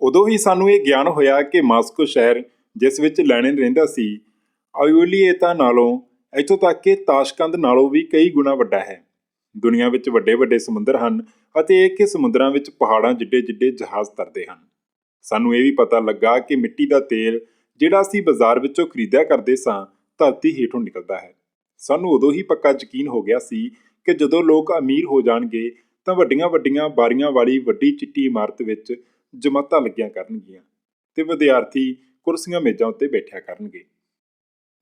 ਉਦੋਂ ਹੀ ਸਾਨੂੰ ਇਹ ਗਿਆਨ ਹੋਇਆ ਕਿ ਮਾਸਕੋ ਸ਼ਹਿਰ, ਜਿਸ ਵਿੱਚ ਲੈਨਿਨ ਰਹਿੰਦਾ ਸੀ ਆਯੂਲੀਏਤਾ ਨਾਲੋਂ ਇੱਥੋਂ ਤੱਕ ਕਿ ਤਾਸ਼ਕੰਦ ਨਾਲੋਂ ਵੀ ਕਈ ਗੁਣਾ ਵੱਡਾ ਹੈ। ਦੁਨੀਆ ਵਿੱਚ ਵੱਡੇ ਵੱਡੇ ਸਮੁੰਦਰ ਹਨ ਅਤੇ ਇਹ ਕਿ ਸਮੁੰਦਰਾਂ ਵਿੱਚ ਪਹਾੜਾਂ ਜਿੱਡੇ ਜਿੱਡੇ ਜਹਾਜ਼ ਤਰਦੇ ਹਨ। ਸਾਨੂੰ ਇਹ ਵੀ ਪਤਾ ਲੱਗਾ ਕਿ ਮਿੱਟੀ ਦਾ ਤੇਲ ਜਿਹੜਾ ਅਸੀਂ ਬਾਜ਼ਾਰ ਵਿੱਚੋਂ ਖਰੀਦਿਆ ਕਰਦੇ ਸਾਂ, ਧਰਤੀ ਹੇਠੋਂ ਨਿਕਲਦਾ ਹੈ। ਸਾਨੂੰ ਉਦੋਂ ਹੀ ਪੱਕਾ ਯਕੀਨ ਹੋ ਗਿਆ ਸੀ ਕਿ ਜਦੋਂ ਲੋਕ ਅਮੀਰ ਹੋ ਜਾਣਗੇ, ਤਾਂ ਵੱਡੀਆਂ ਵੱਡੀਆਂ ਬਾਰੀਆਂ ਵਾਲੀ ਵੱਡੀ ਚਿੱਟੀ ਇਮਾਰਤ ਵਿੱਚ ਜਮਾਤਾਂ ਲੱਗੀਆਂ ਕਰਨਗੀਆਂ ਤੇ ਵਿਦਿਆਰਥੀ ਕੁਰਸੀਆਂ ਮੇਜ਼ਾਂ ਉੱਤੇ ਬੈਠਿਆ ਕਰਨਗੇ।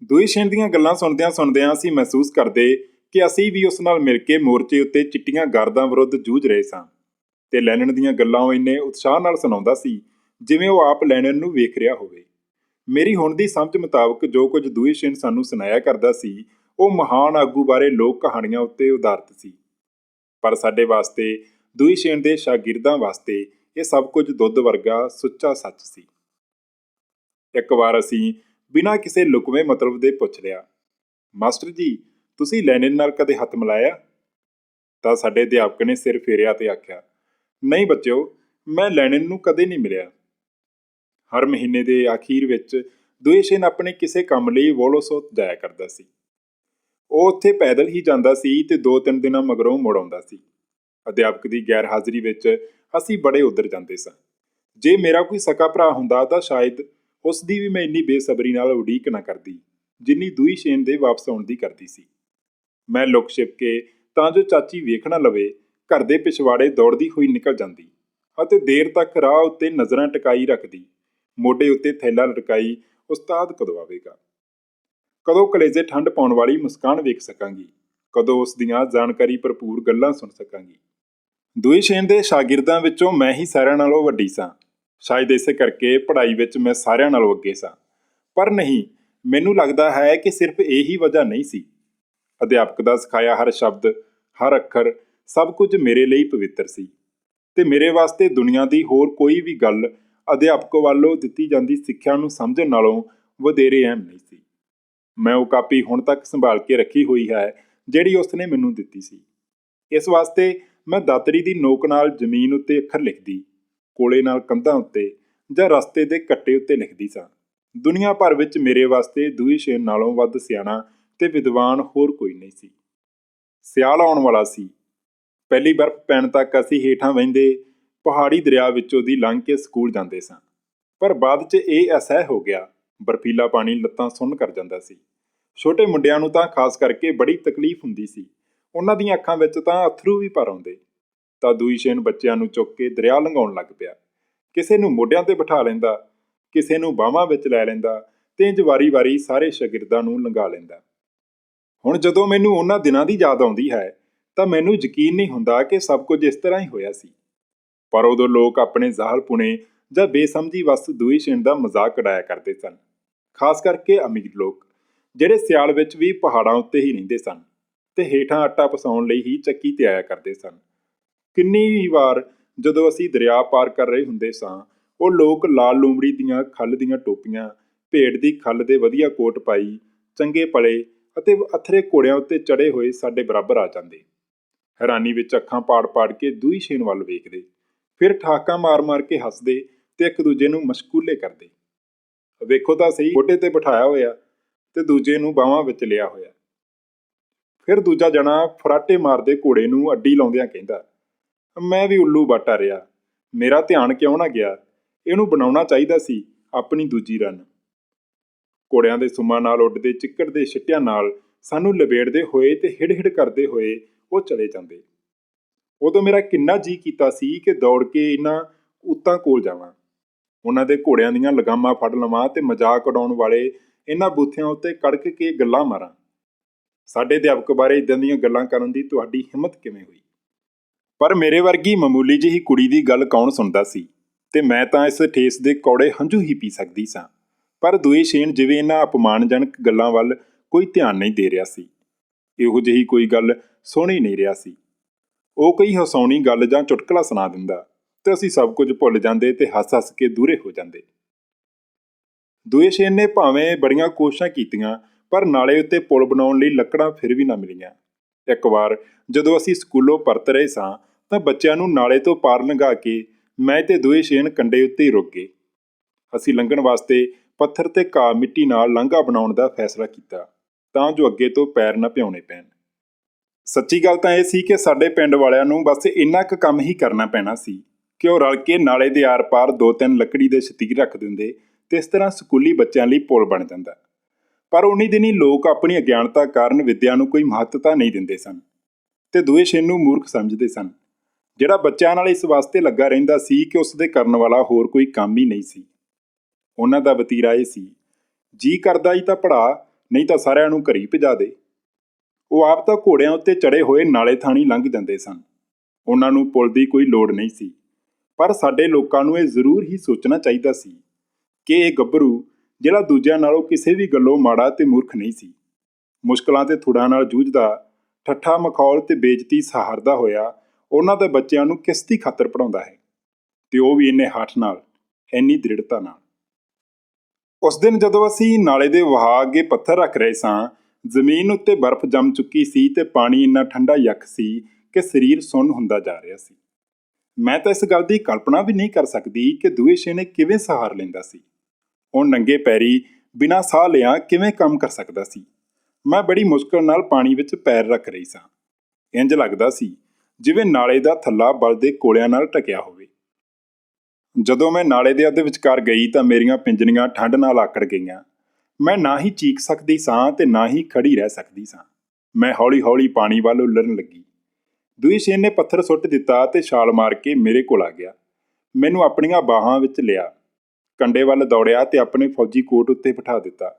ਦੋਈ ਸ਼ੇਨ ਦੀਆਂ ਗੱਲਾਂ ਸੁਣਦਿਆਂ ਸੁਣਦਿਆਂ ਅਸੀਂ ਮਹਿਸੂਸ ਕਰਦੇ ਕਿ ਅਸੀਂ ਵੀ ਉਸ ਨਾਲ ਮਿਲ ਕੇ ਮੋਰਚੇ ਉੱਤੇ ਚਿੱਟੀਆਂ ਗਰਦਾਂ ਵਿਰੁੱਧ ਜੂਝ ਰਹੇ ਸਾਂ ਤੇ ਲੈਨਨ ਦੀਆਂ ਗੱਲਾਂ ਉਹ ਇੰਨੇ ਉਤਸ਼ਾਹ ਨਾਲ ਸੁਣਾਉਂਦਾ ਸੀ ਜਿਵੇਂ ਉਹ ਆਪ ਲੈਨਨ ਨੂੰ ਵੇਖ ਰਿਹਾ ਹੋਵੇ। ਮੇਰੀ ਹੁਣ ਦੀ ਸਮਝ ਮੁਤਾਬਕ ਜੋ ਕੁਝ ਦੂਈ ਸ਼ੇਨ ਸਾਨੂੰ ਸੁਣਾਇਆ ਕਰਦਾ ਸੀ, ਉਹ ਮਹਾਨ ਆਗੂ ਬਾਰੇ ਲੋਕ ਕਹਾਣੀਆਂ ਉੱਤੇ ਉਦਾਰਤ ਸੀ। ਪਰ ਸਾਡੇ ਵਾਸਤੇ, ਦੂਈ ਸ਼ੇਨ ਦੇ ਸ਼ਾਗਿਰਦਾਂ ਵਾਸਤੇ ਇਹ ਸਭ ਕੁਝ ਦੁੱਧ ਵਰਗਾ ਸੁੱਚਾ ਸੱਚ ਸੀ। ਇੱਕ ਵਾਰ ਅਸੀਂ ਬਿਨਾਂ ਕਿਸੇ ਲੁਕਵੇਂ ਮਤਲਬ ਦੇ ਪੁੱਛ ਲਿਆ, ਮਾਸਟਰ ਜੀ, ਤੁਸੀਂ ਲੈਨਿਨ ਨਾਲ ਕਦੇ ਹੱਥ ਮਿਲਾਇਆ? ਤਾਂ ਸਾਡੇ ਅਧਿਆਪਕ ਨੇ ਸਿਰ ਫੇਰਿਆ ਤੇ ਆਖਿਆ, ਨਹੀਂ ਬੱਚਿਓ, ਮੈਂ ਲੈਨਿਨ ਨੂੰ ਕਦੇ ਨਹੀਂ ਮਿਲਿਆ। ਹਰ ਮਹੀਨੇ ਦੇ ਅਖੀਰ ਵਿੱਚ ਦੁਏਸ਼ੇਨ ਆਪਣੇ ਕਿਸੇ ਕੰਮ ਲਈ ਵੋਲੋਸੋਤ ਜਾਇਆ ਕਰਦਾ ਸੀ। ਉਹ ਉੱਥੇ ਪੈਦਲ ਹੀ ਜਾਂਦਾ ਸੀ ਤੇ ਦੋ ਤਿੰਨ ਦਿਨਾਂ ਮਗਰੋਂ ਮੁੜ ਆਉਂਦਾ ਸੀ। ਅਧਿਆਪਕ ਦੀ ਗੈਰ ਹਾਜ਼ਰੀ ਵਿੱਚ ਅਸੀਂ ਬੜੇ ਉਧਰ ਜਾਂਦੇ ਸਾਂ। ਜੇ ਮੇਰਾ ਕੋਈ ਸਕਾ ਭਰਾ ਹੁੰਦਾ ਤਾਂ ਸ਼ਾਇਦ ਉਸ ਦੀ ਵੀ ਮੈਂ ਇੰਨੀ ਬੇਸਬਰੀ ਨਾਲ ਉਡੀਕ ਨਾ ਕਰਦੀ, ਜਿੰਨੀ ਦੂਈ ਸ਼ੇਨ ਦੇ ਵਾਪਸ ਆਉਣ ਦੀ ਕਰਦੀ ਸੀ। ਮੈਂ ਲੁਕ ਛਿਪ ਕੇ ਤਾਂ ਜੋ ਚਾਚੀ ਵੇਖ ਨਾ ਲਵੇ, ਘਰ ਦੇ ਪਿਛਵਾੜੇ ਦੌੜਦੀ ਹੋਈ ਨਿਕਲ ਜਾਂਦੀ ਅਤੇ ਦੇਰ ਤੱਕ ਰਾਹ ਉੱਤੇ ਨਜ਼ਰਾਂ ਟਿਕਾਈ ਰੱਖਦੀ, ਮੋਢੇ ਉੱਤੇ ਥੈਲਾ ਲਟਕਾਈ ਉਸਤਾਦ ਕਦੋਂ ਆਵੇਗਾ? ਕਦੋਂ ਕਲੇਜੇ ਠੰਡ ਪਾਉਣ ਵਾਲੀ ਮੁਸਕਾਨ ਵੇਖ ਸਕਾਂਗੀ? ਕਦੋਂ ਉਸ ਦੀਆਂ ਜਾਣਕਾਰੀ ਭਰਪੂਰ ਗੱਲਾਂ ਸੁਣ ਸਕਾਂਗੀ? ਦੂਈ ਸ਼ੇਨ ਦੇ ਸ਼ਾਗਿਰਦਾਂ ਵਿੱਚੋਂ ਮੈਂ ਹੀ ਸਾਰਿਆਂ ਨਾਲੋਂ ਵੱਡੀ ਸਾਂ। ਸ਼ਾਇਦ ਇਸੇ ਕਰਕੇ ਪੜ੍ਹਾਈ ਵਿੱਚ ਮੈਂ ਸਾਰਿਆਂ ਨਾਲੋਂ ਅੱਗੇ ਸਾਂ। ਪਰ ਨਹੀਂ, ਮੈਨੂੰ ਲੱਗਦਾ ਹੈ ਕਿ ਸਿਰਫ ਇਹੀ ਵਜ੍ਹਾ ਨਹੀਂ ਸੀ। ਅਧਿਆਪਕ ਦਾ ਸਿਖਾਇਆ ਹਰ ਸ਼ਬਦ, ਹਰ ਅੱਖਰ, ਸਭ ਕੁਝ ਮੇਰੇ ਲਈ ਪਵਿੱਤਰ ਸੀ। ਤੇ ਮੇਰੇ ਵਾਸਤੇ ਦੁਨੀਆ ਦੀ ਹੋਰ ਕੋਈ ਵੀ ਗੱਲ ਅਧਿਆਪਕ ਵੱਲੋਂ ਦਿੱਤੀ ਜਾਂਦੀ ਸਿੱਖਿਆ ਨੂੰ ਸਮਝਣ ਨਾਲੋਂ ਵਧੇਰੇ ਅਹਿਮ ਨਹੀਂ ਸੀ। ਮੈਂ ਉਹ ਕਾਪੀ ਹੁਣ ਤੱਕ ਸੰਭਾਲ ਕੇ ਰੱਖੀ ਹੋਈ ਹੈ, ਜਿਹੜੀ ਉਸਨੇ ਮੈਨੂੰ ਦਿੱਤੀ ਸੀ। ਇਸ ਵਾਸਤੇ ਮੈਂ ਦਾਤਰੀ ਦੀ ਨੋਕ ਨਾਲ ਜ਼ਮੀਨ ਉੱਤੇ ਅੱਖਰ ਲਿਖਦੀ, ਕੋਲੇ ਨਾਲ ਕੰਧਾਂ ਉੱਤੇ ਜਾਂ ਰਸਤੇ ਦੇ ਕੱਟੇ ਉੱਤੇ ਲਿਖਦੀ ਸਾਂ। ਦੁਨੀਆ ਭਰ ਵਿੱਚ ਮੇਰੇ ਵਾਸਤੇ ਦੂਈ ਸ਼ੇਰ ਨਾਲੋਂ ਵੱਧ ਸਿਆਣਾ ਤੇ ਵਿਦਵਾਨ ਹੋਰ ਕੋਈ ਨਹੀਂ ਸੀ। ਸਿਆਲ ਆਉਣ ਵਾਲਾ ਸੀ। ਪਹਿਲੀ ਬਰਫ਼ ਪੈਣ ਤੱਕ ਅਸੀਂ ਹੇਠਾਂ ਵਹਿੰਦੇ ਪਹਾੜੀ ਦਰਿਆ ਵਿੱਚੋਂ ਦੀ ਲੰਘ ਕੇ ਸਕੂਲ ਜਾਂਦੇ ਸਾਂ। ਪਰ ਬਾਅਦ 'ਚ ਇਹ ਅਸਹਿ ਹੋ ਗਿਆ। ਬਰਫੀਲਾ ਪਾਣੀ ਲੱਤਾਂ ਸੁੰਨ ਕਰ ਜਾਂਦਾ ਸੀ। ਛੋਟੇ ਮੁੰਡਿਆਂ ਨੂੰ ਤਾਂ ਖਾਸ ਕਰਕੇ ਬੜੀ ਤਕਲੀਫ ਹੁੰਦੀ ਸੀ। ਉਹਨਾਂ ਦੀਆਂ ਅੱਖਾਂ ਵਿੱਚ ਤਾਂ ਅਥਰੂ ਵੀ ਭਰ ਆਉਂਦੇ। ਤਾਂ ਦੂਈ ਸ਼ੇਨ ਬੱਚਿਆਂ ਨੂੰ ਚੁੱਕ ਕੇ ਦਰਿਆ ਲੰਘਾਉਣ ਲੱਗ ਪਿਆ। ਕਿਸੇ ਨੂੰ ਮੋਢਿਆਂ ਤੇ ਬਿਠਾ ਲੈਂਦਾ, ਕਿਸੇ ਨੂੰ ਬਾਹਾਂ ਵਿੱਚ ਲੈ ਲੈਂਦਾ ਤੇ ਇੰਜ ਵਾਰੀ-ਵਾਰੀ ਸਾਰੇ ਸ਼ਾਗਿਰਦਾਂ ਨੂੰ ਲੰਘਾ ਲੈਂਦਾ। ਹੁਣ ਜਦੋਂ ਮੈਨੂੰ ਉਹਨਾਂ ਦਿਨਾਂ ਦੀ ਯਾਦ ਆਉਂਦੀ ਹੈ, ਤਾਂ ਮੈਨੂੰ ਯਕੀਨ ਨਹੀਂ ਹੁੰਦਾ ਕਿ ਸਭ ਕੁਝ ਇਸ ਤਰ੍ਹਾਂ ਹੀ ਹੋਇਆ ਸੀ। ਪਰ ਉਦੋਂ ਲੋਕ ਆਪਣੇ ਜ਼ਾਹਰ ਪੁਣੇ ਜਾਂ ਬੇਸਮਝੀ ਵਸ ਦੂਈ ਸ਼ੇਨ ਦਾ ਮਜ਼ਾਕ ਉਡਾਇਆ ਕਰਦੇ ਸਨ। ਖਾਸ ਕਰਕੇ ਅਮੀਰ ਲੋਕ, ਜਿਹੜੇ ਸਿਆਲ ਵਿੱਚ ਵੀ ਪਹਾੜਾਂ ਉੱਤੇ ਹੀ ਰਹਿੰਦੇ ਸਨ। ਤੇ ਹੇਠਾਂ ਆਟਾ ਪਸਾਉਣ ਲਈ ਹੀ ਚੱਕੀ ਤੇ ਆਇਆ ਕਰਦੇ ਸਨ। ਕਿੰਨੀ ਹੀ ਵਾਰ ਜਦੋਂ ਅਸੀਂ ਦਰਿਆ ਪਾਰ ਕਰ ਰਹੇ ਹੁੰਦੇ ਸਾਂ, ਉਹ ਲੋਕ ਲਾਲ ਲੂੰਬੜੀ ਦੀਆਂ ਖੱਲ ਦੀਆਂ ਟੋਪੀਆਂ, ਭੇਡ ਦੀ ਖੱਲ ਦੇ ਵਧੀਆ ਕੋਟ ਪਾਈ, ਚੰਗੇ ਪਲੇ ਅਤੇ ਅਥਰੇ ਘੋੜਿਆਂ ਉੱਤੇ ਚੜੇ ਹੋਏ ਸਾਡੇ ਬਰਾਬਰ ਆ ਜਾਂਦੇ। ਹੈਰਾਨੀ ਵਿੱਚ ਅੱਖਾਂ ਪਾੜ-ਪਾੜ ਕੇ ਦੂਈ ਸ਼ੇਨ ਵੱਲ ਵੇਖਦੇ। ਫਿਰ ਠਾਕਾਂ ਮਾਰ-ਮਾਰ ਕੇ ਹੱਸਦੇ ਤੇ ਇੱਕ ਦੂਜੇ ਨੂੰ ਮਸ਼ਕੂਲੇ ਕਰਦੇ। ਵੇਖੋ ਤਾਂ ਸਹੀ ਮੋਢੇ ਤੇ ਬਿਠਾਇਆ ਹੋਇਆ ਤੇ ਦੂਜੇ ਨੂੰ ਬਾਹਾਂ ਵਿੱਚ ਲਿਆ ਹੋਇਆ। ਫਿਰ ਦੂਜਾ ਜਣਾ ਫਰਾਟੇ ਮਾਰਦੇ ਘੋੜੇ ਨੂੰ ਅੱਡੀ ਲਾਉਂਦਿਆਂ ਕਹਿੰਦਾ, ਮੈਂ ਵੀ ਉੱਲੂ ਬਾਟਾ ਰਿਹਾ ਮੇਰਾ ਧਿਆਨ ਕਿਉਂ ਨਾ ਗਿਆ? ਇਹਨੂੰ ਬਣਾਉਣਾ ਚਾਹੀਦਾ ਸੀ ਆਪਣੀ ਦੂਜੀ ਰਨ। ਘੋੜਿਆਂ ਦੇ ਸੁਮਾਂ ਨਾਲ ਉੱਡਦੇ ਚਿੱਕੜ ਦੇ ਛਿੱਟਿਆਂ ਨਾਲ ਸਾਨੂੰ ਲਬੇੜਦੇ ਹੋਏ ਤੇ ਹਿੜ-ਹਿੜ ਕਰਦੇ ਹੋਏ ਉਹ ਚਲੇ ਜਾਂਦੇ। ਉਦੋਂ ਮੇਰਾ ਕਿੰਨਾ ਜੀ ਕੀਤਾ ਸੀ ਕਿ ਦੌੜ ਕੇ ਇਹਨਾਂ ਉੱਤਾਂ ਕੋਲ ਜਾਵਾਂ। ਉਹਨਾਂ ਦੇ ਘੋੜਿਆਂ ਦੀਆਂ ਲਗਾਮਾਂ ਫੜ ਲਵਾਂ ਤੇ ਮਜ਼ਾਕ ਉਡਾਉਣ ਵਾਲੇ ਇਹਨਾਂ ਬੂਥਿਆਂ ਉੱਤੇ ਕੜਕ ਕੇ ਗੱਲਾਂ ਮਾਰਾਂ। ਸਾਡੇ ਅਧਿਆਪਕ ਬਾਰੇ ਇਦਾਂ ਦੀਆਂ ਗੱਲਾਂ ਕਰਨ ਦੀ ਤੁਹਾਡੀ ਹਿੰਮਤ ਕਿਵੇਂ ਹੋਈ? ਪਰ ਮੇਰੇ ਵਰਗੀ ਮਾਮੂਲੀ ਜਿਹੀ ਕੁੜੀ ਦੀ ਗੱਲ ਕੌਣ ਸੁਣਦਾ ਸੀ? ਤੇ ਮੈਂ ਤਾਂ ਇਸ ਠੇਸ ਦੇ ਕੌੜੇ ਹੰਝੂ ਹੀ ਪੀ ਸਕਦੀ ਸਾਂ। ਪਰ ਦੂਏ ਸ਼ੇਨ ਜਿਵੇਂ ਇਹਨਾਂ ਅਪਮਾਨਜਨਕ ਗੱਲਾਂ ਵੱਲ ਕੋਈ ਧਿਆਨ ਨਹੀਂ ਦੇ ਰਿਹਾ ਸੀ। ਇਹੋ ਜਿਹੀ ਕੋਈ ਗੱਲ ਸੋਹਣੀ ਨਹੀਂ ਰਿਹਾ ਸੀ। ਉਹ ਕੋਈ ਹਸਾਉਣੀ ਗੱਲ ਜਾਂ ਚੁਟਕਲਾ ਸੁਣਾ ਦਿੰਦਾ ਤੇ ਅਸੀਂ ਸਭ ਕੁਝ ਭੁੱਲ ਜਾਂਦੇ ਤੇ ਹੱਸ-ਹੱਸ ਕੇ ਦੂਰੇ ਹੋ ਜਾਂਦੇ। ਦੂਏ ਸ਼ੇਨ ਨੇ ਭਾਵੇਂ ਬੜੀਆਂ ਕੋਸ਼ਿਸ਼ਾਂ ਕੀਤੀਆਂ ਪਰ ਨਾਲੇ ਉੱਤੇ ਪੁਲ ਬਣਾਉਣ ਲਈ ਲੱਕੜਾਂ ਫਿਰ ਵੀ ਨਾ ਮਿਲੀਆਂ। ਇੱਕ ਵਾਰ ਜਦੋਂ ਅਸੀਂ ਸਕੂਲੋਂ ਪਰਤ ਰਹੇ ਸਾਂ, ਤਾਂ ਬੱਚਿਆਂ ਨੂੰ ਨਾਲੇ ਤੋਂ ਪਾਰ ਲੰਘਾ ਕੇ ਮੈਂ ਤੇ ਦੋਏ ਸ਼ੇਨ ਕੰਡੇ ਉੱਤੇ ਹੀ ਰੁਕ ਗਏ। ਅਸੀਂ ਲੰਘਣ ਵਾਸਤੇ ਪੱਥਰ ਤੇ ਘਾਹ ਮਿੱਟੀ ਨਾਲ ਲਾਂਘਾ ਬਣਾਉਣ ਦਾ ਫੈਸਲਾ ਕੀਤਾ, ਤਾਂ ਜੋ ਅੱਗੇ ਤੋਂ ਪੈਰ ਨਾ ਭਿਉਣੇ ਪੈਣ। ਸੱਚੀ ਗੱਲ ਤਾਂ ਇਹ ਸੀ ਕਿ ਸਾਡੇ ਪਿੰਡ ਵਾਲਿਆਂ ਨੂੰ ਬਸ ਇੰਨਾ ਕੁ ਕੰਮ ਹੀ ਕਰਨਾ ਪੈਣਾ ਸੀ। ਕਿ ਉਹ ਰਲ ਕੇ ਨਾਲੇ ਦੇ ਆਰ-ਪਾਰ ਦੋ ਤਿੰਨ ਲੱਕੜੀ ਦੇ ਸ਼ਤੀਰ ਰੱਖ ਦਿੰਦੇ, ਤੇ ਇਸ ਤਰ੍ਹਾਂ ਸਕੂਲੀ ਬੱਚਿਆਂ ਲਈ ਪੁਲ ਬਣ ਜਾਂਦਾ। ਪਰ ਉਨੀ ਦਿਨੀ ਲੋਕ ਆਪਣੀ ਅਗਿਆਨਤਾ ਕਾਰਨ ਵਿੱਦਿਆ ਨੂੰ ਕੋਈ ਮਹੱਤਤਾ ਨਹੀਂ ਦਿੰਦੇ ਸਨ ਤੇ ਦੂਏ ਸ਼ੇਨ ਨੂੰ ਮੂਰਖ ਸਮਝਦੇ ਸਨ। ਜਿਹੜਾ ਬੱਚਿਆਂ ਨਾਲ ਇਸ ਵਾਸਤੇ ਲੱਗਾ ਰਹਿੰਦਾ ਸੀ ਕਿ ਉਸ ਦੇ ਕਰਨ ਵਾਲਾ ਹੋਰ ਕੋਈ ਕੰਮ ਹੀ ਨਹੀਂ ਸੀ। ਉਹਨਾਂ ਦਾ ਵਤੀਰਾ ਇਹ ਸੀ, ਜੀ ਕਰਦਾ ਹੀ ਤਾਂ ਪੜਾ ਨਹੀਂ ਤਾਂ ਸਾਰਿਆਂ ਨੂੰ ਘਰੀ ਭਜਾ ਦੇ। ਉਹ ਆਪ ਤਾਂ ਘੋੜਿਆਂ ਉੱਤੇ ਚੜੇ ਹੋਏ ਨਾਲੇ ਥਾਣੀ ਲੰਘ ਜਾਂਦੇ ਸਨ। ਉਹਨਾਂ ਨੂੰ ਪੁਲ ਦੀ ਕੋਈ ਲੋੜ ਨਹੀਂ ਸੀ। ਪਰ ਸਾਡੇ ਲੋਕਾਂ ਨੂੰ ਇਹ ਜ਼ਰੂਰ ਹੀ ਸੋਚਣਾ ਚਾਹੀਦਾ ਸੀ ਕਿ ਇਹ ਗੱਭਰੂ ਜਿਹੜਾ ਦੂਜਿਆਂ ਨਾਲੋਂ ਕਿਸੇ ਵੀ ਗੱਲੋਂ ਮਾੜਾ ਤੇ ਮੂਰਖ ਨਹੀਂ ਸੀ। ਮੁਸ਼ਕਲਾਂ ਤੇ ਥੁੜਾਂ ਨਾਲ ਜੂਝਦਾ, ਠੱਠਾ ਮਖੌਲ ਤੇ ਬੇਇੱਜ਼ਤੀ ਸਹਾਰਦਾ ਹੋਇਆ, ਉਹਨਾਂ ਦੇ ਬੱਚਿਆਂ ਨੂੰ ਕਿਸ਼ਤੀ ਖਾਤਰ ਪੜਾਉਂਦਾ ਹੈ ਤੇ ਉਹ ਵੀ ਇੰਨੇ ਹੱਠ ਨਾਲ, ਇੰਨੀ ਦ੍ਰਿੜਤਾ ਨਾਲ। ਉਸ ਦਿਨ ਜਦੋਂ ਅਸੀਂ ਨਾਲੇ ਦੇ ਵਹਾਅ ਅੱਗੇ ਪੱਥਰ ਰੱਖ ਰਹੇ ਸਾਂ, ਜ਼ਮੀਨ ਉੱਤੇ ਬਰਫ਼ ਜੰਮ ਚੁੱਕੀ ਸੀ ਤੇ ਪਾਣੀ ਇੰਨਾ ਠੰਡਾ ਯੱਖ ਸੀ ਕਿ ਸਰੀਰ ਸੁੰਨ ਹੁੰਦਾ ਜਾ ਰਿਹਾ ਸੀ। ਮੈਂ ਤਾਂ ਇਸ ਗੱਲ ਦੀ ਕਲਪਨਾ ਵੀ ਨਹੀਂ ਕਰ ਸਕਦੀ ਕਿ ਦੂਏ ਨੇ ਕਿਵੇਂ ਸਹਾਰ ਲੈਂਦਾ ਸੀ। ਉਹ ਨੰਗੇ ਪੈਰੀ ਬਿਨਾਂ ਸਾਹ ਲਿਆ ਕਿਵੇਂ ਕੰਮ ਕਰ ਸਕਦਾ ਸੀ? ਮੈਂ ਬੜੀ ਮੁਸ਼ਕਲ ਨਾਲ ਪਾਣੀ ਵਿੱਚ ਪੈਰ ਰੱਖ ਰਹੀ ਸਾਂ। ਇੰਜ ਲੱਗਦਾ ਸੀ ਜਿਵੇਂ ਨਾਲੇ ਦਾ ਥੱਲਾ ਬਲ ਦੇ ਕੋਲਿਆਂ ਨਾਲ ਟਕਿਆ ਹੋਵੇ। ਜਦੋਂ ਮੈਂ ਨਾਲੇ ਦੇ ਅੱਧ ਵਿਚਕਾਰ ਗਈ ਤਾਂ ਮੇਰੀਆਂ ਪਿੰਜਣੀਆਂ ਠੰਡ ਨਾਲ ਆਕੜ ਗਈਆਂ। ਮੈਂ ਨਾ ਹੀ ਚੀਕ ਸਕਦੀ ਸਾਂ ਤੇ ਨਾ ਹੀ ਖੜੀ ਰਹਿ ਸਕਦੀ ਸਾਂ। ਮੈਂ ਹੌਲੀ-ਹੌਲੀ ਪਾਣੀ ਵੱਲ ਉਲਰਨ ਲੱਗੀ। ਦੂਈ ਸ਼ੇਨ ਨੇ ਪੱਥਰ ਸੁੱਟ ਦਿੱਤਾ ਤੇ ਛਾਲ ਮਾਰ ਕੇ ਮੇਰੇ ਕੋਲ ਆ ਗਿਆ। ਮੈਨੂੰ ਆਪਣੀਆਂ ਬਾਹਾਂ ਵਿੱਚ ਲਿਆ। ਕੰਡੇ ਵੱਲ ਦੌੜਿਆ ਤੇ ਆਪਣੇ ਫੌਜੀ ਕੋਟ ਉੱਤੇ ਬਿਠਾ ਦਿੱਤਾ।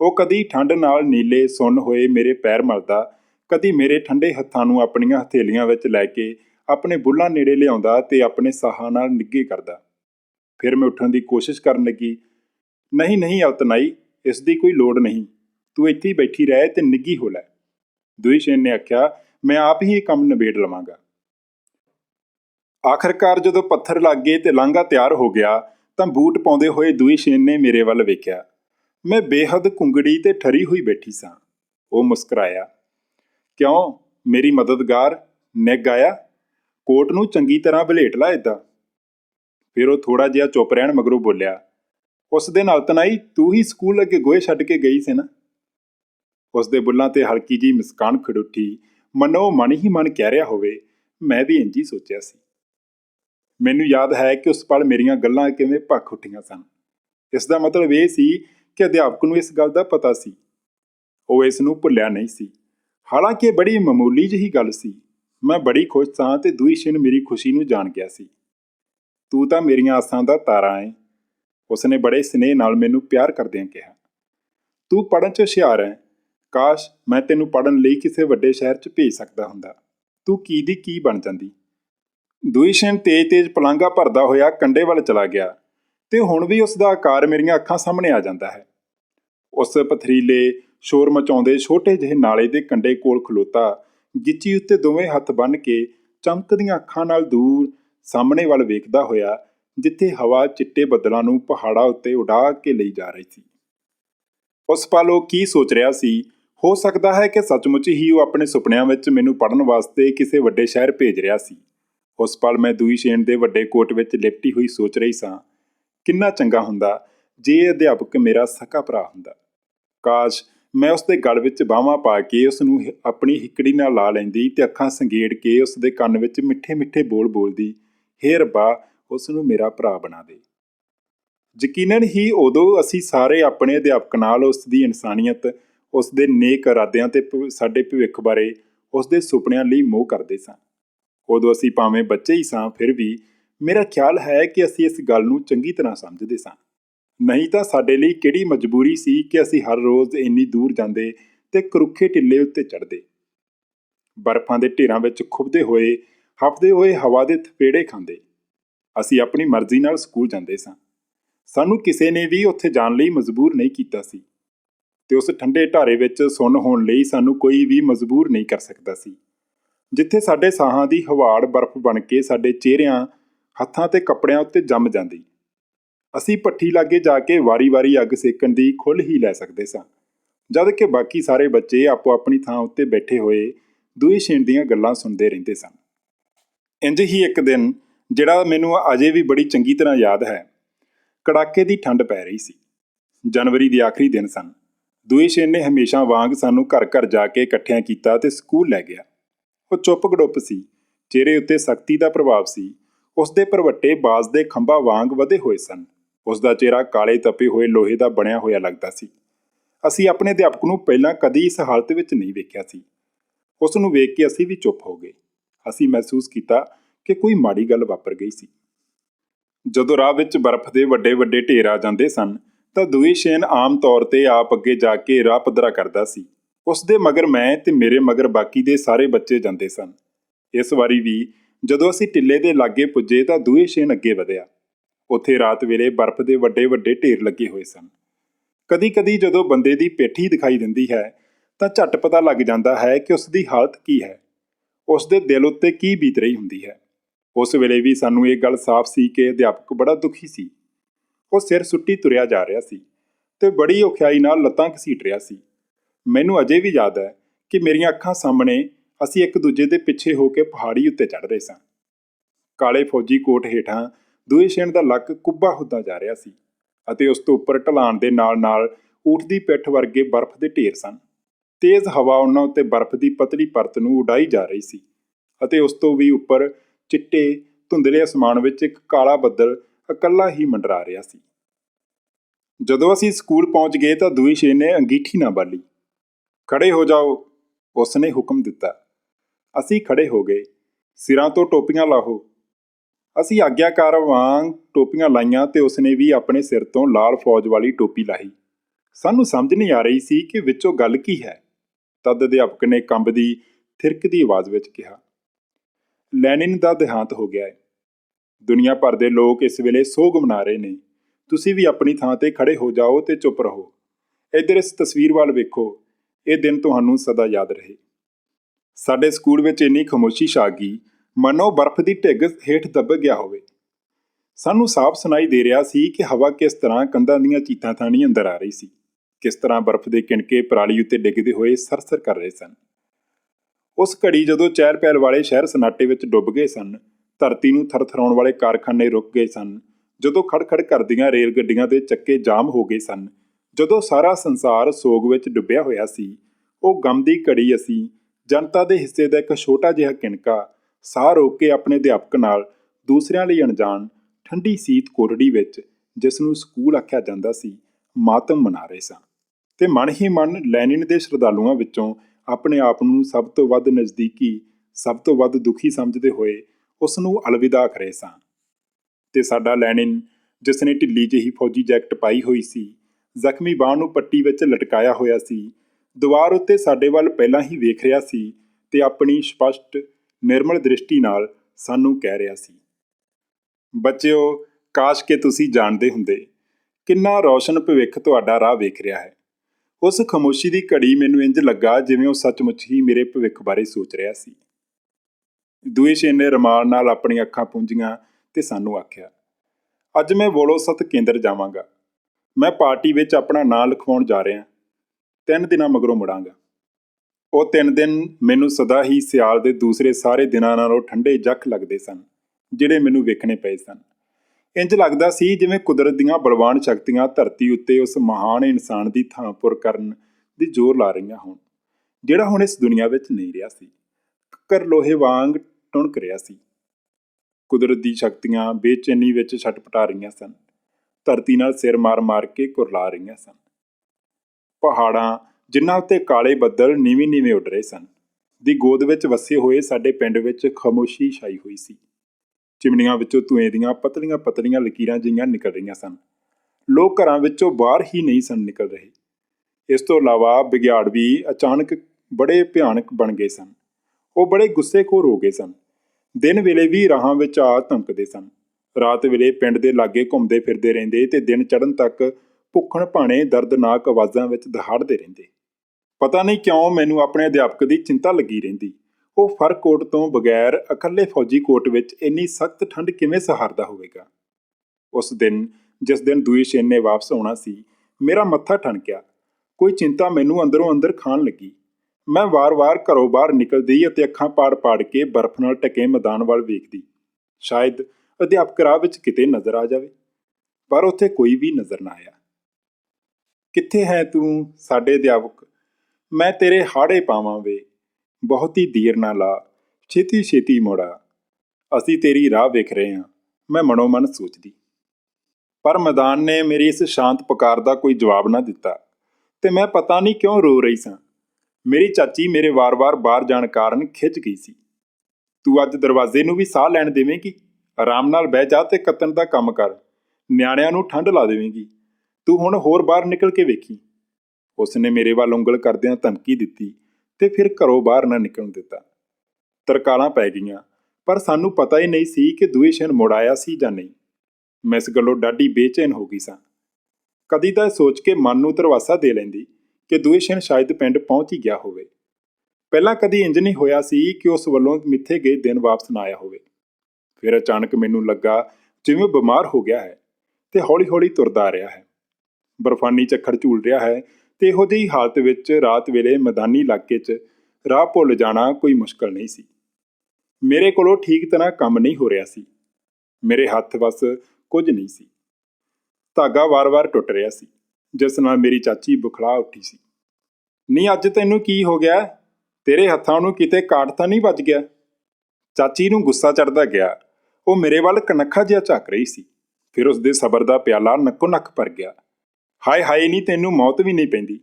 ਉਹ ਕਦੀ ਠੰਡ ਨਾਲ ਨੀਲੇ, ਸੁੰਨ ਹੋਏ ਮੇਰੇ ਪੈਰ ਮਲਦਾ ਕਦੀ ਮੇਰੇ ਠੰਡੇ ਹੱਥਾਂ ਨੂੰ ਆਪਣੀਆਂ ਹਥੇਲੀਆਂ ਵਿੱਚ ਲੈ ਕੇ ਆਪਣੇ ਬੁੱਲਾਂ ਨੇੜੇ ਲਿਆਉਂਦਾ ਤੇ ਆਪਣੇ ਸਾਹਾਂ ਨਾਲ ਨਿੱਘੇ ਕਰਦਾ। ਫਿਰ ਮੈਂ ਉੱਠਣ ਦੀ ਕੋਸ਼ਿਸ਼ ਕਰਨ ਲੱਗੀ। ਨਹੀਂ ਨਹੀਂ ਅਲਤਨਾਈ ਇਸ ਦੀ ਕੋਈ ਲੋੜ ਨਹੀਂ। ਤੂੰ ਇੱਥੇ ਹੀ ਬੈਠੀ ਰਹਿ ਤੇ ਨਿੱਗੀ ਹੋ ਲੈ। ਦੁਈਸ਼ੇਨ ਨੇ ਆਖਿਆ, ਮੈਂ ਆਪ ਹੀ ਇਹ ਕੰਮ ਨਿਬੇੜ ਲਵਾਂਗਾ। ਆਖਰਕਾਰ ਜਦੋਂ ਪੱਥਰ ਲੱਗ ਗਏ ਤੇ ਲਾਂਘਾ ਤਿਆਰ ਹੋ ਗਿਆ ਤਾਂ ਬੂਟ ਪਾਉਂਦੇ ਹੋਏ ਦੂਈ ਸ਼ੇਨ ਨੇ ਮੇਰੇ ਵੱਲ ਵੇਖਿਆ। ਮੈਂ ਬੇਹੱਦ ਕੁੰਗੜੀ ਤੇ ਠਰੀ ਹੋਈ ਬੈਠੀ ਸਾਂ। ਉਹ ਮੁਸਕਰਾਇਆ। ਕਿਉਂ? ਮੇਰੀ ਮਦਦਗਾਰ ਨਿੱਘ ਆਇਆ? ਕੋਟ ਨੂੰ ਚੰਗੀ ਤਰ੍ਹਾਂ ਬਲੇਟ ਲਾ ਏਦਾਂ? ਫਿਰ ਉਹ ਥੋੜਾ ਜਿਹਾ ਚੁੱਪ ਰਹਿਣ ਮਗਰੋਂ ਬੋਲਿਆ, ਉਸ ਨਾਲ ਅਲਤਨਾਈ ਤੂੰ ਹੀ ਸਕੂਲ ਅੱਗੇ ਗੋਏ ਛੱਡ ਕੇ ਗਈ ਸੀ ਨਾ? ਉਸ ਦੇ ਬੁੱਲਾਂ ਤੇ ਹਲਕੀ ਜੀ ਮੁਸਕਾਨ ਖੜੁੱਠੀ, ਮਨੋ ਮਨ ਹੀ ਮਨ ਕਹਿ ਰਿਹਾ ਹੋਵੇ, ਮੈਂ ਵੀ ਇੰਜੀ ਸੋਚਿਆ ਸੀ। ਮੈਨੂੰ ਯਾਦ ਹੈ ਕਿ ਉਸ ਪਲ ਮੇਰੀਆਂ ਗੱਲਾਂ ਕਿਵੇਂ ਭੱਖ ਉੱਠੀਆਂ ਸਨ। ਇਸ ਦਾ ਮਤਲਬ ਇਹ ਸੀ ਕਿ ਅਧਿਆਪਕ ਨੂੰ ਇਸ ਗੱਲ ਦਾ ਪਤਾ ਸੀ। ਉਹ ਇਸ ਨੂੰ ਭੁੱਲਿਆ ਨਹੀਂ ਸੀ। ਹਾਲਾਂਕਿ ਇਹ ਬੜੀ ਮਾਮੂਲੀ ਜਿਹੀ ਗੱਲ ਸੀ। ਮੈਂ ਬੜੀ ਖੁਸ਼ ਸਾਂ ਤੇ ਦੂਈ ਸ਼ਿਨ ਮੇਰੀ ਖੁਸ਼ੀ ਨੂੰ ਜਾਣ ਗਿਆ ਸੀ। ਤੂੰ ਤਾਂ ਮੇਰੀਆਂ ਆਸਾਂ ਦਾ ਤਾਰਾ ਹੈ। ਉਸਨੇ ਬੜੇ ਸਨੇਹ ਨਾਲ ਮੈਨੂੰ ਪਿਆਰ ਕਰਦਿਆਂ ਕਿਹਾ। ਤੂੰ ਪੜਨ 'ਚ ਹੁਸ਼ਿਆਰ ਹੈ। ਕਾਸ਼ ਮੈਂ ਤੈਨੂੰ ਪੜਨ ਲਈ ਕਿਸੇ ਵੱਡੇ ਸ਼ਹਿਰ 'ਚ ਭੇਜ ਸਕਦਾ ਹੁੰਦਾ। ਤੂੰ ਕੀ ਦੀ ਕੀ ਬਣ ਜਾਂਦੀ? ਦੂਈ ਦੁਈਸ਼ਨ ਤੇਜ਼-ਤੇਜ਼ ਪਲਾਂਗਾ ਭਰਦਾ ਹੋਇਆ ਕੰਡੇ ਵੱਲ ਚਲਾ ਗਿਆ ਤੇ ਹੁਣ ਵੀ ਉਸ ਦਾ ਆਕਾਰ ਮੇਰੀਆਂ ਅੱਖਾਂ ਸਾਹਮਣੇ ਆ ਜਾਂਦਾ ਹੈ। ਉਸ ਪਥਰੀਲੇ ਸ਼ੋਰ ਮਚਾਉਂਦੇ ਛੋਟੇ ਜਿਹੇ ਨਾਲੇ ਦੇ ਕੰਡੇ ਕੋਲ ਖਲੋਤਾ, ਗਿੱਚੀ ਉੱਤੇ ਦੋਵੇਂ ਹੱਥ ਬੰਨ੍ਹ ਕੇ ਚਮਕਦੀਆਂ ਅੱਖਾਂ ਨਾਲ ਦੂਰ ਸਾਹਮਣੇ ਵੱਲ ਵੇਖਦਾ ਹੋਇਆ, ਜਿੱਥੇ ਹਵਾ ਚਿੱਟੇ ਬੱਦਲਾਂ ਨੂੰ ਪਹਾੜਾਂ ਉੱਤੇ ਉਡਾ ਕੇ ਲਈ ਜਾ ਰਹੀ ਸੀ। ਉਸ ਪਲ ਉਹ ਕੀ ਸੋਚ ਰਿਹਾ ਸੀ? ਹੋ ਸਕਦਾ ਹੈ ਕਿ ਸੱਚਮੁੱਚ ਹੀ ਉਹ ਆਪਣੇ ਸੁਪਨਿਆਂ ਵਿੱਚ ਮੈਨੂੰ ਪੜਨ ਵਾਸਤੇ ਕਿਸੇ ਵੱਡੇ ਸ਼ਹਿਰ ਭੇਜ ਰਿਹਾ ਸੀ। ਉਸ ਪਲ ਮੈਂ ਦੂਈ ਸ਼ੇਨ ਦੇ ਵੱਡੇ ਕੋਟ ਵਿੱਚ ਲਿਪਟੀ ਹੋਈ ਸੋਚ ਰਹੀ ਸਾਂ, ਕਿੰਨਾ ਚੰਗਾ ਹੁੰਦਾ ਜੇ ਅਧਿਆਪਕ ਮੇਰਾ ਸਕਾ ਭਰਾ ਹੁੰਦਾ। ਕਾਸ਼ ਮੈਂ ਉਸ ਦੇ ਗਲ ਵਿੱਚ ਬਾਹਾਂ ਪਾ ਕੇ ਉਸ ਨੂੰ ਹਿ- ਆਪਣੀ ਹਿੱਕੜੀ ਨਾਲ ਲਾ ਲੈਂਦੀ ਤੇ ਅੱਖਾਂ ਸੰਗੇੜ ਕੇ ਉਸ ਦੇ ਕੰਨ ਵਿੱਚ ਮਿੱਠੇ-ਮਿੱਠੇ ਬੋਲ ਬੋਲਦੀ, ਹੇ ਰੱਬਾ ਉਸ ਨੂੰ ਮੇਰਾ ਭਰਾ ਬਣਾ ਦੇ। ਯਕੀਨਨ ਹੀ ਉਦੋਂ ਅਸੀਂ ਸਾਰੇ ਆਪਣੇ ਅਧਿਆਪਕ ਨਾਲ ਉਸ ਦੀ ਇਨਸਾਨੀਅਤ ਉਸ ਦੇ ਨੇਕ ਇਰਾਦਿਆਂ ਤੇ ਭਵ- ਸਾਡੇ ਭਵਿੱਖ ਬਾਰੇ ਉਸ ਦੇ ਸੁਪਨਿਆਂ ਲਈ ਮੋਹ ਕਰਦੇ ਸਾਂ। ਉਦੋਂ ਅਸੀਂ ਭਾਵੇਂ ਬੱਚੇ ਹੀ ਸਾਂ, ਫਿਰ ਵੀ ਮੇਰਾ ਖਿਆਲ ਹੈ ਕਿ ਅਸੀਂ ਇਸ ਗੱਲ ਨੂੰ ਚੰਗੀ ਤਰ੍ਹਾਂ ਸਮਝਦੇ ਸਾਂ। ਨਹੀਂ ਤਾਂ ਸਾਡੇ ਲਈ ਕਿਹੜੀ ਮਜਬੂਰੀ ਸੀ ਕਿ ਅਸੀਂ ਹਰ ਰੋਜ਼ ਇੰਨੀ ਦੂਰ ਜਾਂਦੇ ਤੇ ਕਰੁੱਖੇ ਟਿੱਲੇ ਉੱਤੇ ਚੜ੍ਹਦੇ। ਬਰਫ਼ਾਂ ਦੇ ਢੇਰਾਂ ਵਿੱਚ ਖੁੱਬਦੇ ਹੋਏ, ਹਫਦੇ ਹੋਏ ਹਵਾ ਦੇ ਥਪੇੜੇ ਖਾਂਦੇ। ਅਸੀਂ ਆਪਣੀ ਮਰਜ਼ੀ ਨਾਲ ਸਕੂਲ ਜਾਂਦੇ ਸਾਂ। ਸਾਨੂੰ ਕਿਸੇ ਨੇ ਵੀ ਉੱਥੇ ਜਾਣ ਲਈ ਮਜਬੂਰ ਨਹੀਂ ਕੀਤਾ ਸੀ। ਤੇ ਉਸ ਠੰਡੇ ਢਾਰੇ ਵਿੱਚ ਸੁੰਨ ਹੋਣ ਲਈ ਸਾਨੂੰ ਕੋਈ ਵੀ ਮਜਬੂਰ ਨਹੀਂ ਕਰ ਸਕਦਾ ਸੀ। ਜਿੱਥੇ ਸਾਡੇ ਸਾਹਾਂ ਦੀ ਹਵਾੜ ਬਰਫ਼ ਬਣ ਕੇ ਸਾਡੇ ਚਿਹਰਿਆਂ, ਹੱਥਾਂ ਤੇ ਕੱਪੜਿਆਂ ਉੱਤੇ ਜੰਮ ਜਾਂਦੀ। ਅਸੀਂ ਪੱਠੀ ਲਾਗੇ ਜਾ ਕੇ ਵਾਰੀ-ਵਾਰੀ ਅੱਗ ਸੇਕਣ ਦੀ ਖੁੱਲ੍ਹ ਹੀ ਲੈ ਸਕਦੇ ਸਾਂ। ਜਦ ਕਿ ਬਾਕੀ ਸਾਰੇ ਬੱਚੇ ਆਪੋ ਆਪਣੀ ਥਾਂ ਉੱਤੇ ਬੈਠੇ ਹੋਏ ਦੂਈ ਛੇਣ ਦੀਆਂ ਗੱਲਾਂ ਸੁਣਦੇ ਰਹਿੰਦੇ ਸਨ ਇੰਜ ਹੀ ਇੱਕ ਦਿਨ, ਜਿਹੜਾ ਮੈਨੂੰ ਅਜੇ ਵੀ ਬੜੀ ਚੰਗੀ ਤਰ੍ਹਾਂ ਯਾਦ ਹੈ, ਕੜਾਕੇ ਦੀ ਠੰਡ ਪੈ ਰਹੀ ਸੀ। ਜਨਵਰੀ ਦੇ ਆਖਰੀ ਦਿਨ ਸਨ। ਦੁਇਸ਼ੇਨ ਨੇ ਹਮੇਸ਼ਾ ਵਾਂਗ ਸਾਨੂੰ ਘਰ ਘਰ ਜਾ ਕੇ ਇਕੱਠਿਆਂ ਕੀਤਾ ਤੇ ਸਕੂਲ ਲੈ ਗਿਆ। ਉਹ ਚੁੱਪ ਗੜੁੱਪ ਸੀ, ਚਿਹਰੇ ਉੱਤੇ ਸਖਤੀ ਦਾ ਪ੍ਰਭਾਵ ਸੀ। ਉਸ ਦੇ ਭਰਵੱਟੇ ਬਾਜ਼ ਦੇ ਖੰਭਾਂ ਵਾਂਗ ਵਧੇ ਹੋਏ ਸਨ। ਉਸ ਦਾ ਚਿਹਰਾ ਕਾਲੇ ਤਪੇ ਹੋਏ ਲੋਹੇ ਦਾ ਬਣਿਆ ਹੋਇਆ ਲੱਗਦਾ ਸੀ। ਅਸੀਂ ਆਪਣੇ ਅਧਿਆਪਕ ਨੂੰ ਪਹਿਲਾਂ ਕਦੀ ਇਸ ਹਾਲਤ ਵਿੱਚ ਨਹੀਂ ਵੇਖਿਆ ਸੀ। ਉਸ ਨੂੰ ਵੇਖ ਕੇ ਅਸੀਂ ਵੀ ਚੁੱਪ ਹੋ ਗਏ। ਅਸੀਂ ਮਹਿਸੂਸ ਕੀਤਾ ਕਿ ਕੋਈ ਮਾੜੀ ਗੱਲ ਵਾਪਰ ਗਈ ਸੀ। ਜਦੋਂ ਰਾਹ ਵਿੱਚ ਬਰਫ਼ ਦੇ ਵੱਡੇ ਵੱਡੇ ਢੇਰ ਆ ਜਾਂਦੇ ਸਨ, ਤਾਂ ਦੁਇਸ਼ੇਨ ਆਮ ਤੌਰ ਤੇ ਆਪ ਅੱਗੇ ਜਾ ਕੇ ਰਾਹ ਪੱਧਰਾ ਕਰਦਾ ਸੀ। ਉਸ ਦੇ ਮਗਰ ਮੈਂ ਤੇ ਮੇਰੇ ਮਗਰ ਬਾਕੀ ਦੇ ਸਾਰੇ ਬੱਚੇ ਜਾਂਦੇ ਸਨ। ਇਸ ਵਾਰੀ ਵੀ ਜਦੋਂ ਅਸੀਂ ਟਿੱਲੇ ਦੇ ਲਾਗੇ ਪੁੱਜੇ ਤਾਂ ਦੁਇਸ਼ੇਨ ਅੱਗੇ ਵਧਿਆ। ਉੱਥੇ ਰਾਤ ਵੇਲੇ ਬਰਫ਼ ਦੇ ਵੱਡੇ ਵੱਡੇ ਢੇਰ ਲੱਗੇ ਹੋਏ ਸਨ। ਕਦੀ-ਕਦੀ ਜਦੋਂ ਬੰਦੇ ਦੀ ਪੇਠੀ ਦਿਖਾਈ ਦਿੰਦੀ ਹੈ, ਤਾਂ ਝੱਟ ਪਤਾ ਲੱਗ ਜਾਂਦਾ ਹੈ ਕਿ ਉਸ ਦੀ ਹਾਲਤ ਕੀ ਹੈ। ਉਸ ਦੇ ਦਿਲ ਉੱਤੇ ਕੀ ਬੀਤ ਰਹੀ ਹੁੰਦੀ ਹੈ। ਉਸ ਵੇਲੇ ਵੀ ਸਾਨੂੰ ਇਹ ਗੱਲ ਸਾਫ਼ ਸੀ ਕਿ ਅਧਿਆਪਕ ਬੜਾ ਦੁਖੀ ਸੀ। ਉਹ ਸਿਰ ਸੁੱਟੀ ਤੁਰਿਆ ਜਾ ਰਿਹਾ ਸੀ ਤੇ ਬੜੀ ਔਖਿਆਈ ਨਾਲ ਲੱਤਾਂ ਘਸੀਟ ਰਿਹਾ ਸੀ। ਮੈਨੂੰ ਅਜੇ ਵੀ ਯਾਦ ਹੈ ਕਿ ਮੇਰੀਆਂ ਅੱਖਾਂ ਸਾਹਮਣੇ ਅਸੀਂ ਇੱਕ ਦੂਜੇ ਦੇ ਪਿੱਛੇ ਹੋ ਕੇ ਪਹਾੜੀ ਉੱਤੇ ਚੜ੍ਹ ਰਹੇ ਸਾਂ। ਕਾਲੇ ਫੌਜੀ ਕੋਟ ਹੇਠਾਂ ਦੂਏ ਛੇਣ ਦਾ ਲੱਕ ਕੁੱਬਾ ਹੁੰਦਾ ਜਾ ਰਿਹਾ ਸੀ ਅਤੇ ਉਸ ਤੋਂ ਉੱਪਰ ਢਲਾਣ ਦੇ ਨਾਲ-ਨਾਲ ਊਠ ਦੀ ਪਿੱਠ ਵਰਗੇ ਬਰਫ਼ ਦੇ ਢੇਰ ਸਨ। ਤੇਜ਼ ਹਵਾ ਉਹਨਾਂ ਉੱਤੇ ਬਰਫ਼ ਦੀ ਪਤਲੀ ਪਰਤ ਨੂੰ ਉਡਾਈ ਜਾ ਰਹੀ ਸੀ ਅਤੇ ਉਸ ਤੋਂ ਵੀ ਉੱਪਰ ਚਿੱਟੇ ਧੁੰਦਲੇ ਅਸਮਾਨ ਵਿੱਚ ਇੱਕ ਕਾਲਾ ਬੱਦਲ ਇਕੱਲਾ ਹੀ ਮੰਡਰਾ ਰਿਹਾ ਸੀ। ਜਦੋਂ ਅਸੀਂ ਸਕੂਲ ਪਹੁੰਚ ਗਏ ਤਾਂ ਦੂਈ ਸ਼ੇਰ ਨੇ ਅੰਗੀਠੀ ਨਾ ਬਾਲੀ। ਖੜੇ ਹੋ ਜਾਓ। ਉਸ ਨੇ ਹੁਕਮ ਦਿੱਤਾ। ਅਸੀਂ ਖੜੇ ਹੋ ਗਏ। ਸਿਰਾਂ ਤੋਂ ਟੋਪੀਆਂ ਲਾਹੋ। ਅਸੀਂ ਆਗਿਆਕਾਰ ਵਾਂਗ ਟੋਪੀਆਂ ਲਾਈਆਂ ਤੇ ਉਸਨੇ ਵੀ ਆਪਣੇ ਸਿਰ ਤੋਂ ਲਾਲ ਫੌਜ ਵਾਲੀ ਟੋਪੀ ਲਾਈ ਸਾਨੂੰ ਸਮਝ ਨਹੀਂ ਆ ਰਹੀ ਸੀ ਕਿ ਵਿੱਚੋਂ ਗੱਲ ਕੀ ਹੈ। ਤਦ ਅਧਿਆਪਕ ਨੇ ਕੰਬਦੀ ਥਿਰਕਦੀ ਆਵਾਜ਼ ਵਿੱਚ ਕਿਹਾ, ਲੈਨਿਨ ਦਾ ਦੇਹਾਂਤ ਹੋ ਗਿਆ ਹੈ ਦੁਨੀਆ ਭਰ ਦੇ ਲੋਕ ਇਸ ਵੇਲੇ ਸੋਗ ਮਨਾ ਰਹੇ ਨੇ। ਤੁਸੀਂ ਵੀ ਆਪਣੀ ਥਾਂ ਤੇ ਖੜੇ ਹੋ ਜਾਓ ਤੇ ਚੁੱਪ ਰਹੋ। ਇੱਧਰ ਇਸ ਤਸਵੀਰ ਵੱਲ ਵੇਖੋ। ਇਹ ਦਿਨ ਤੁਹਾਨੂੰ ਸਦਾ ਯਾਦ ਰਹੇ। ਸਾਡੇ ਸਕੂਲ ਵਿੱਚ ਇੰਨੀ ਖਮੋਸ਼ੀ ਛਾ ਗਈ, ਮਨੋ ਬਰਫ਼ ਦੀ ਢਿੱਗ ਹੇਠ ਦੱਬ ਗਿਆ ਹੋਵੇ। ਸਾਨੂੰ ਸਾਫ਼ ਸੁਣਾਈ ਦੇ ਰਿਹਾ ਸੀ ਕਿ ਹਵਾ ਕਿਸ ਤਰ੍ਹਾਂ ਕੰਧਾਂ ਦੀਆਂ ਚੀਤਾਂ ਥਾਣੀ ਅੰਦਰ ਆ ਰਹੀ ਸੀ। ਕਿਸ ਤਰ੍ਹਾਂ ਬਰਫ਼ ਦੇ ਕਿਣਕੇ ਪਰਾਲੀ ਉੱਤੇ ਡਿੱਗਦੇ ਹੋਏ ਸਰਸਰ ਕਰ ਰਹੇ ਸਨ। ਉਸ ਘੜੀ ਜਦੋਂ ਚਹਿਲ ਪਹਿਲ ਵਾਲੇ ਸ਼ਹਿਰ ਸਨਾਟੇ ਵਿੱਚ ਡੁੱਬ ਗਏ ਸਨ, ਧਰਤੀ ਨੂੰ ਥਰਥਰਾਉਣ ਵਾਲੇ ਕਾਰਖਾਨੇ ਰੁਕ ਗਏ ਸਨ, ਜਦੋਂ ਖੜਖੜ ਕਰਦੀਆਂ ਰੇਲ ਗੱਡੀਆਂ ਦੇ ਚੱਕੇ ਜਾਮ ਹੋ ਗਏ ਸਨ ਜਦੋਂ ਸਾਰਾ ਸੰਸਾਰ ਸੋਗ ਵਿੱਚ ਡੁੱਬਿਆ ਹੋਇਆ ਸੀ, ਉਹ ਗਮ ਦੀ ਘੜੀ ਅਸੀਂ ਜਨਤਾ ਦੇ ਹਿੱਸੇ ਦਾ ਇੱਕ ਛੋਟਾ ਜਿਹਾ ਕਿਣਕਾ ਸਾਹ ਰੋਕ ਕੇ ਆਪਣੇ ਅਧਿਆਪਕ ਨਾਲ ਦੂਸਰਿਆਂ ਲਈ ਅਣਜਾਣ ਠੰਡੀ ਸੀਤ ਕੋਰੜੀ ਵਿੱਚ, ਜਿਸ ਨੂੰ ਸਕੂਲ ਆਖਿਆ ਜਾਂਦਾ ਸੀ, ਮਾਤਮ ਮਨਾ ਰਹੇ ਸਾਂ। ਤੇ ਮਨ ਹੀ ਮਨ ਲੈਨਿਨ ਦੇ ਸ਼ਰਧਾਲੂਆਂ ਵਿੱਚੋਂ ਆਪਣੇ ਆਪ ਨੂੰ ਸਭ ਤੋਂ ਵੱਧ ਨਜ਼ਦੀਕੀ, ਸਭ ਤੋਂ ਵੱਧ ਦੁਖੀ ਸਮਝਦੇ ਹੋਏ ਉਸ ਨੂੰ ਅਲਵਿਦਾ ਕਰੇ ਸਾਂ। ਤੇ ਸਾਡਾ ਲੈਨਿਨ, ਜਿਸ ਨੇ ਢਿੱਲੀ ਜਿਹੀ ਫੌਜੀ ਜੈਕਟ ਪਾਈ ਹੋਈ ਸੀ ਜ਼ਖਮੀ ਬਾਹ ਨੂੰ ਪੱਟੀ ਵਿੱਚ ਲਟਕਾਇਆ ਹੋਇਆ ਸੀ। ਦੀਵਾਰ ਉੱਤੇ ਸਾਡੇ ਵੱਲ ਪਹਿਲਾਂ ਹੀ ਵੇਖ ਰਿਹਾ ਸੀ ਤੇ ਆਪਣੀ ਸਪਸ਼ਟ, ਨਿਰਮਲ ਦ੍ਰਿਸ਼ਟੀ ਨਾਲ ਸਾਨੂੰ ਕਹਿ ਰਿਹਾ ਸੀ। ਬੱਚਿਓ, ਕਾਸ਼ ਕਿ ਤੁਸੀਂ ਜਾਣਦੇ ਹੁੰਦੇ, ਕਿੰਨਾ ਰੌਸ਼ਨ ਭਵਿੱਖ ਤੁਹਾਡਾ ਰਾਹ ਵੇਖ ਰਿਹਾ ਹੈ। ਉਸ ਖਮੋਸ਼ੀ ਦੀ ਘੜੀ ਮੈਨੂੰ ਇੰਜ ਲੱਗਾ ਜਿਵੇਂ ਉਹ ਸੱਚਮੁੱਚ ਹੀ ਮੇਰੇ ਭਵਿੱਖ ਬਾਰੇ ਸੋਚ ਰਿਹਾ ਸੀ। ਦੁਇਸ਼ੇਨ ਨੇ ਰਮਾਲ ਨਾਲ ਆਪਣੀਆਂ ਅੱਖਾਂ ਪੂੰਝੀਆਂ ਤੇ ਸਾਨੂੰ ਆਖਿਆ, ਅੱਜ ਮੈਂ ਵੋਲੋਸਤ ਕੇਂਦਰ ਜਾਵਾਂਗਾ। ਮੈਂ ਪਾਰਟੀ ਵਿੱਚ ਆਪਣਾ ਨਾਂ ਲਿਖਵਾਉਣ ਜਾ ਰਿਹਾ। ਤਿੰਨ ਦਿਨਾਂ ਮਗਰੋਂ ਮੁੜਾਂਗਾ। ਉਹ ਤਿੰਨ ਦਿਨ ਮੈਨੂੰ ਸਦਾ ਹੀ ਸਿਆਲ ਦੇ ਦੂਸਰੇ ਸਾਰੇ ਦਿਨਾਂ ਨਾਲੋਂ ਠੰਡੇ ਜੱਖ ਲੱਗਦੇ ਸਨ, ਜਿਹੜੇ ਮੈਨੂੰ ਵੇਖਣੇ ਪਏ ਸਨ। ਇੰਜ ਲੱਗਦਾ ਸੀ ਜਿਵੇਂ ਕੁਦਰਤ ਦੀਆਂ ਬਲਵਾਨ ਸ਼ਕਤੀਆਂ ਧਰਤੀ ਉੱਤੇ ਉਸ ਮਹਾਨ ਇਨਸਾਨ ਦੀ ਥਾਂ ਪੁਰ ਕਰਨ ਦੀ ਜ਼ੋਰ ਲਾ ਰਹੀਆਂ ਹੋਣ, ਜਿਹੜਾ ਹੁਣ ਇਸ ਦੁਨੀਆ ਵਿੱਚ ਨਹੀਂ ਰਿਹਾ ਸੀ। ਕੱਕਰ ਲੋਹੇ ਵਾਂਗ ਟੁਣਕ ਰਿਹਾ ਸੀ। ਕੁਦਰਤ ਦੀ ਸ਼ਕਤੀਆਂ ਬੇਚੈਨੀ ਵਿੱਚ ਛਟਪਟਾ ਰਹੀਆਂ ਸਨ। ਧਰਤੀ ਨਾਲ ਸਿਰ ਮਾਰ-ਮਾਰ ਕੇ ਕੁਰਲਾ ਰਹੀਆਂ ਸਨ। ਪਹਾੜਾਂ, ਜਿਨ੍ਹਾਂ ਉੱਤੇ ਕਾਲੇ ਬੱਦਲ ਨੀਵੇਂ ਨੀਵੇਂ ਉੱਡ ਰਹੇ ਸਨ, ਦੀ ਗੋਦ ਵਿੱਚ ਵਸੇ ਹੋਏ ਸਾਡੇ ਪਿੰਡ ਵਿੱਚ ਖਾਮੋਸ਼ੀ ਛਾਈ ਹੋਈ ਸੀ। ਚਿਮਨੀਆਂ ਵਿੱਚੋਂ ਧੂਏ ਦੀਆਂ ਪਤਲੀਆਂ-ਪਤਲੀਆਂ ਲਕੀਰਾਂ ਜਿਹੀਆਂ ਨਿਕਲ ਰਹੀਆਂ ਸਨ। ਲੋਕ ਘਰਾਂ ਵਿੱਚੋਂ ਬਾਹਰ ਹੀ ਨਹੀਂ ਸਨ ਨਿਕਲ ਰਹੇ। ਇਸ ਤੋਂ ਇਲਾਵਾ ਵਿਗਿਆੜ ਵੀ ਅਚਾਨਕ ਬੜੇ ਭਿਆਨਕ ਬਣ ਗਏ ਸਨ। ਉਹ ਬੜੇ ਗੁੱਸੇਖੋਰ ਹੋ ਗਏ ਸਨ। ਦਿਨ ਵੇਲੇ ਵੀ ਰਾਹਾਂ ਵਿੱਚ ਆ ਧਮਕਦੇ ਸਨ। ਰਾਤ ਵੇਲੇ ਪਿੰਡ ਦੇ ਲਾਗੇ ਘੁੰਮਦੇ ਫਿਰਦੇ ਰਹਿੰਦੇ ਤੇ ਦਿਨ ਚੜ੍ਹਨ ਤੱਕ ਭੁੱਖਣ ਭਾਣੇ ਦਰਦਨਾਕ ਆਵਾਜ਼ਾਂ ਵਿੱਚ ਦਹਾੜਦੇ ਰਹਿੰਦੇ। ਪਤਾ ਨਹੀਂ ਕਿਉਂ ਮੈਨੂੰ ਆਪਣੇ ਅਧਿਆਪਕ ਦੀ ਚਿੰਤਾ ਲੱਗੀ ਰਹਿੰਦੀ। ਉਹ ਫਰ ਕੋਟ ਤੋਂ ਬਗੈਰ ਇਕੱਲੇ ਫੌਜੀ ਕੋਟ ਵਿੱਚ ਇੰਨੀ ਸਖਤ ਠੰਡ ਕਿਵੇਂ ਸਹਾਰਦਾ ਹੋਵੇਗਾ? ਉਸ ਦਿਨ, ਜਿਸ ਦਿਨ ਦੂਈ ਸ਼ੇਨ ਨੇ ਵਾਪਸ ਆਉਣਾ ਸੀ, ਮੇਰਾ ਮੱਥਾ ਠਣਕਿਆ ਕੋਈ ਚਿੰਤਾ ਮੈਨੂੰ ਅੰਦਰੋਂ ਅੰਦਰ ਖਾਣ ਲੱਗੀ। ਮੈਂ ਵਾਰ-ਵਾਰ ਘਰੋਂ ਬਾਹਰ ਨਿਕਲਦੀ ਅਤੇ ਅੱਖਾਂ ਪਾੜ-ਪਾੜ ਕੇ ਬਰਫ਼ ਨਾਲ ਢਕੇ ਮੈਦਾਨ ਵੱਲ ਵੇਖਦੀ। ਸ਼ਾਇਦ ਅਧਿਆਪਕ ਰਾਹ ਵਿੱਚ ਕਿਤੇ ਨਜ਼ਰ ਆ ਜਾਵੇ, ਪਰ ਉੱਥੇ ਕੋਈ ਵੀ ਨਜ਼ਰ ਨਾ ਆਇਆ। ਕਿੱਥੇ ਹੈ ਤੂੰ, ਸਾਡੇ ਅਧਿਆਪਕ? ਮੈਂ ਤੇਰੇ ਹਾੜੇ ਪਾਵਾਂ ਵੇ। ਬਹੁਤੀ ਦੇਰ ਨਾ ਲਾ। ਛੇਤੀ ਛੇਤੀ ਮੋੜਾ। ਅਸੀਂ ਤੇਰੀ ਰਾਹ ਵੇਖ ਰਹੇ ਹਾਂ। ਮੈਂ ਮਨੋ ਮਨ ਸੋਚਦੀ ਪਰ ਮੈਦਾਨ ਨੇ ਮੇਰੀ ਇਸ ਸ਼ਾਂਤ ਪੁਕਾਰ ਦਾ ਕੋਈ ਜਵਾਬ ਨਾ ਦਿੱਤਾ ਤੇ ਮੈਂ ਪਤਾ ਨਹੀਂ ਕਿਉਂ ਰੋ ਰਹੀ ਸਾਂ। ਮੇਰੀ ਚਾਚੀ ਮੇਰੇ ਵਾਰ-ਵਾਰ ਬਾਹਰ ਜਾਣ ਕਾਰਨ ਖਿੱਚ ਗਈ ਸੀ। ਤੂੰ ਅੱਜ ਦਰਵਾਜ਼ੇ ਨੂੰ ਵੀ ਸਾਹ ਲੈਣ ਦੇਵੇਂਗੀ? ਆਰਾਮ ਨਾਲ ਬਹਿ ਜਾ ਤੇ ਕੱਤਣ ਦਾ ਕੰਮ ਕਰ। ਨਿਆਣਿਆਂ ਨੂੰ ਠੰਡ ਲਾ ਦੇਵੇਂਗੀ। ਤੂੰ ਹੁਣ ਹੋਰ ਬਾਹਰ ਨਿਕਲ ਕੇ ਵੇਖੀ। ਉਸਨੇ ਮੇਰੇ ਵੱਲ ਉਂਗਲ ਕਰਦਿਆਂ ਧਮਕੀ ਦਿੱਤੀ ਤੇ ਫਿਰ ਘਰੋਂ ਬਾਹਰ ਨਾ ਨਿਕਲਣ ਦਿੱਤਾ। ਤਰਕਾਲਾਂ ਪੈ ਗਈਆਂ, ਪਰ ਸਾਨੂੰ ਪਤਾ ਹੀ ਨਹੀਂ ਸੀ ਕਿ ਦੂਏ ਦੁਏਸ਼ਨ ਮੁੜ ਆਇਆ ਸੀ ਜਾਂ ਨਹੀਂ। ਮੈਂ ਇਸ ਗੱਲੋਂ ਡਾਢੀ ਬੇਚੈਨ ਹੋ ਗਈ ਸਾਂ। ਕਦੀ ਤਾਂ ਇਹ ਸੋਚ ਕੇ ਮਨ ਨੂੰ ਧਰਵਾਸਾ ਦੇ ਲੈਂਦੀ ਕਿ ਦੂਏ ਦੁਏਸ਼ਨ ਸ਼ਾਇਦ ਪਿੰਡ ਪਹੁੰਚ ਹੀ ਗਿਆ ਹੋਵੇ। ਪਹਿਲਾਂ ਕਦੀ ਇੰਜ ਨਹੀਂ ਹੋਇਆ ਸੀ ਕਿ ਉਸ ਵੱਲੋਂ ਮਿੱਥੇ ਗਏ ਦਿਨ ਵਾਪਸ ਨਾ ਆਇਆ ਹੋਵੇ। ਫਿਰ ਅਚਾਨਕ ਮੈਨੂੰ ਲੱਗਾ ਜਿਵੇਂ ਬਿਮਾਰ ਹੋ ਗਿਆ ਹੈ ਤੇ ਹੌਲੀ-ਹੌਲੀ ਤੁਰਦਾ ਆ ਰਿਹਾ ਹੈ। ਬਰਫਾਨੀ ਚੱਖੜ ਝੂਲ ਰਿਹਾ ਹੈ ਤੇ ਇਹੋ ਜਿਹੀ ਹਾਲਤ ਵਿੱਚ ਰਾਤ ਵੇਲੇ ਮੈਦਾਨੀ ਇਲਾਕੇ 'ਚ ਰਾਹ ਭੁੱਲ ਜਾਣਾ ਕੋਈ ਮੁਸ਼ਕਲ ਨਹੀਂ ਸੀ। ਮੇਰੇ ਕੋਲੋਂ ਠੀਕ ਤਰ੍ਹਾਂ ਕੰਮ ਨਹੀਂ ਹੋ ਰਿਹਾ ਸੀ। ਮੇਰੇ ਹੱਥ ਵਸ ਕੁਝ ਨਹੀਂ ਸੀ। ਧਾਗਾ ਵਾਰ-ਵਾਰ ਟੁੱਟ ਰਿਹਾ ਸੀ, ਜਿਸ ਨਾਲ ਮੇਰੀ ਚਾਚੀ ਬੁਖਲਾ ਉੱਠੀ ਸੀ। ਨਹੀਂ ਅੱਜ ਤੈਨੂੰ ਕੀ ਹੋ ਗਿਆ? ਤੇਰੇ ਹੱਥਾਂ ਨੂੰ ਕਿਤੇ ਕਾਟ ਤਾਂ ਨਹੀਂ ਵੱਜ ਗਿਆ? ਚਾਚੀ ਨੂੰ ਗੁੱਸਾ ਚੜਦਾ ਗਿਆ। ਉਹ ਮੇਰੇ ਵੱਲ ਕਨੱਖਾ ਜਿਹਾ ਝਾਕ ਰਹੀ ਸੀ। ਫਿਰ ਉਸ ਦੇ ਸਬਰ ਦਾ ਪਿਆਲਾ ਨੱਕੋ ਨੱਕ ਭਰ ਗਿਆ। ਹਾਏ ਹਾਏ ਨਹੀਂ ਤੈਨੂੰ ਮੌਤ ਵੀ ਨਹੀਂ ਪੈਂਦੀ।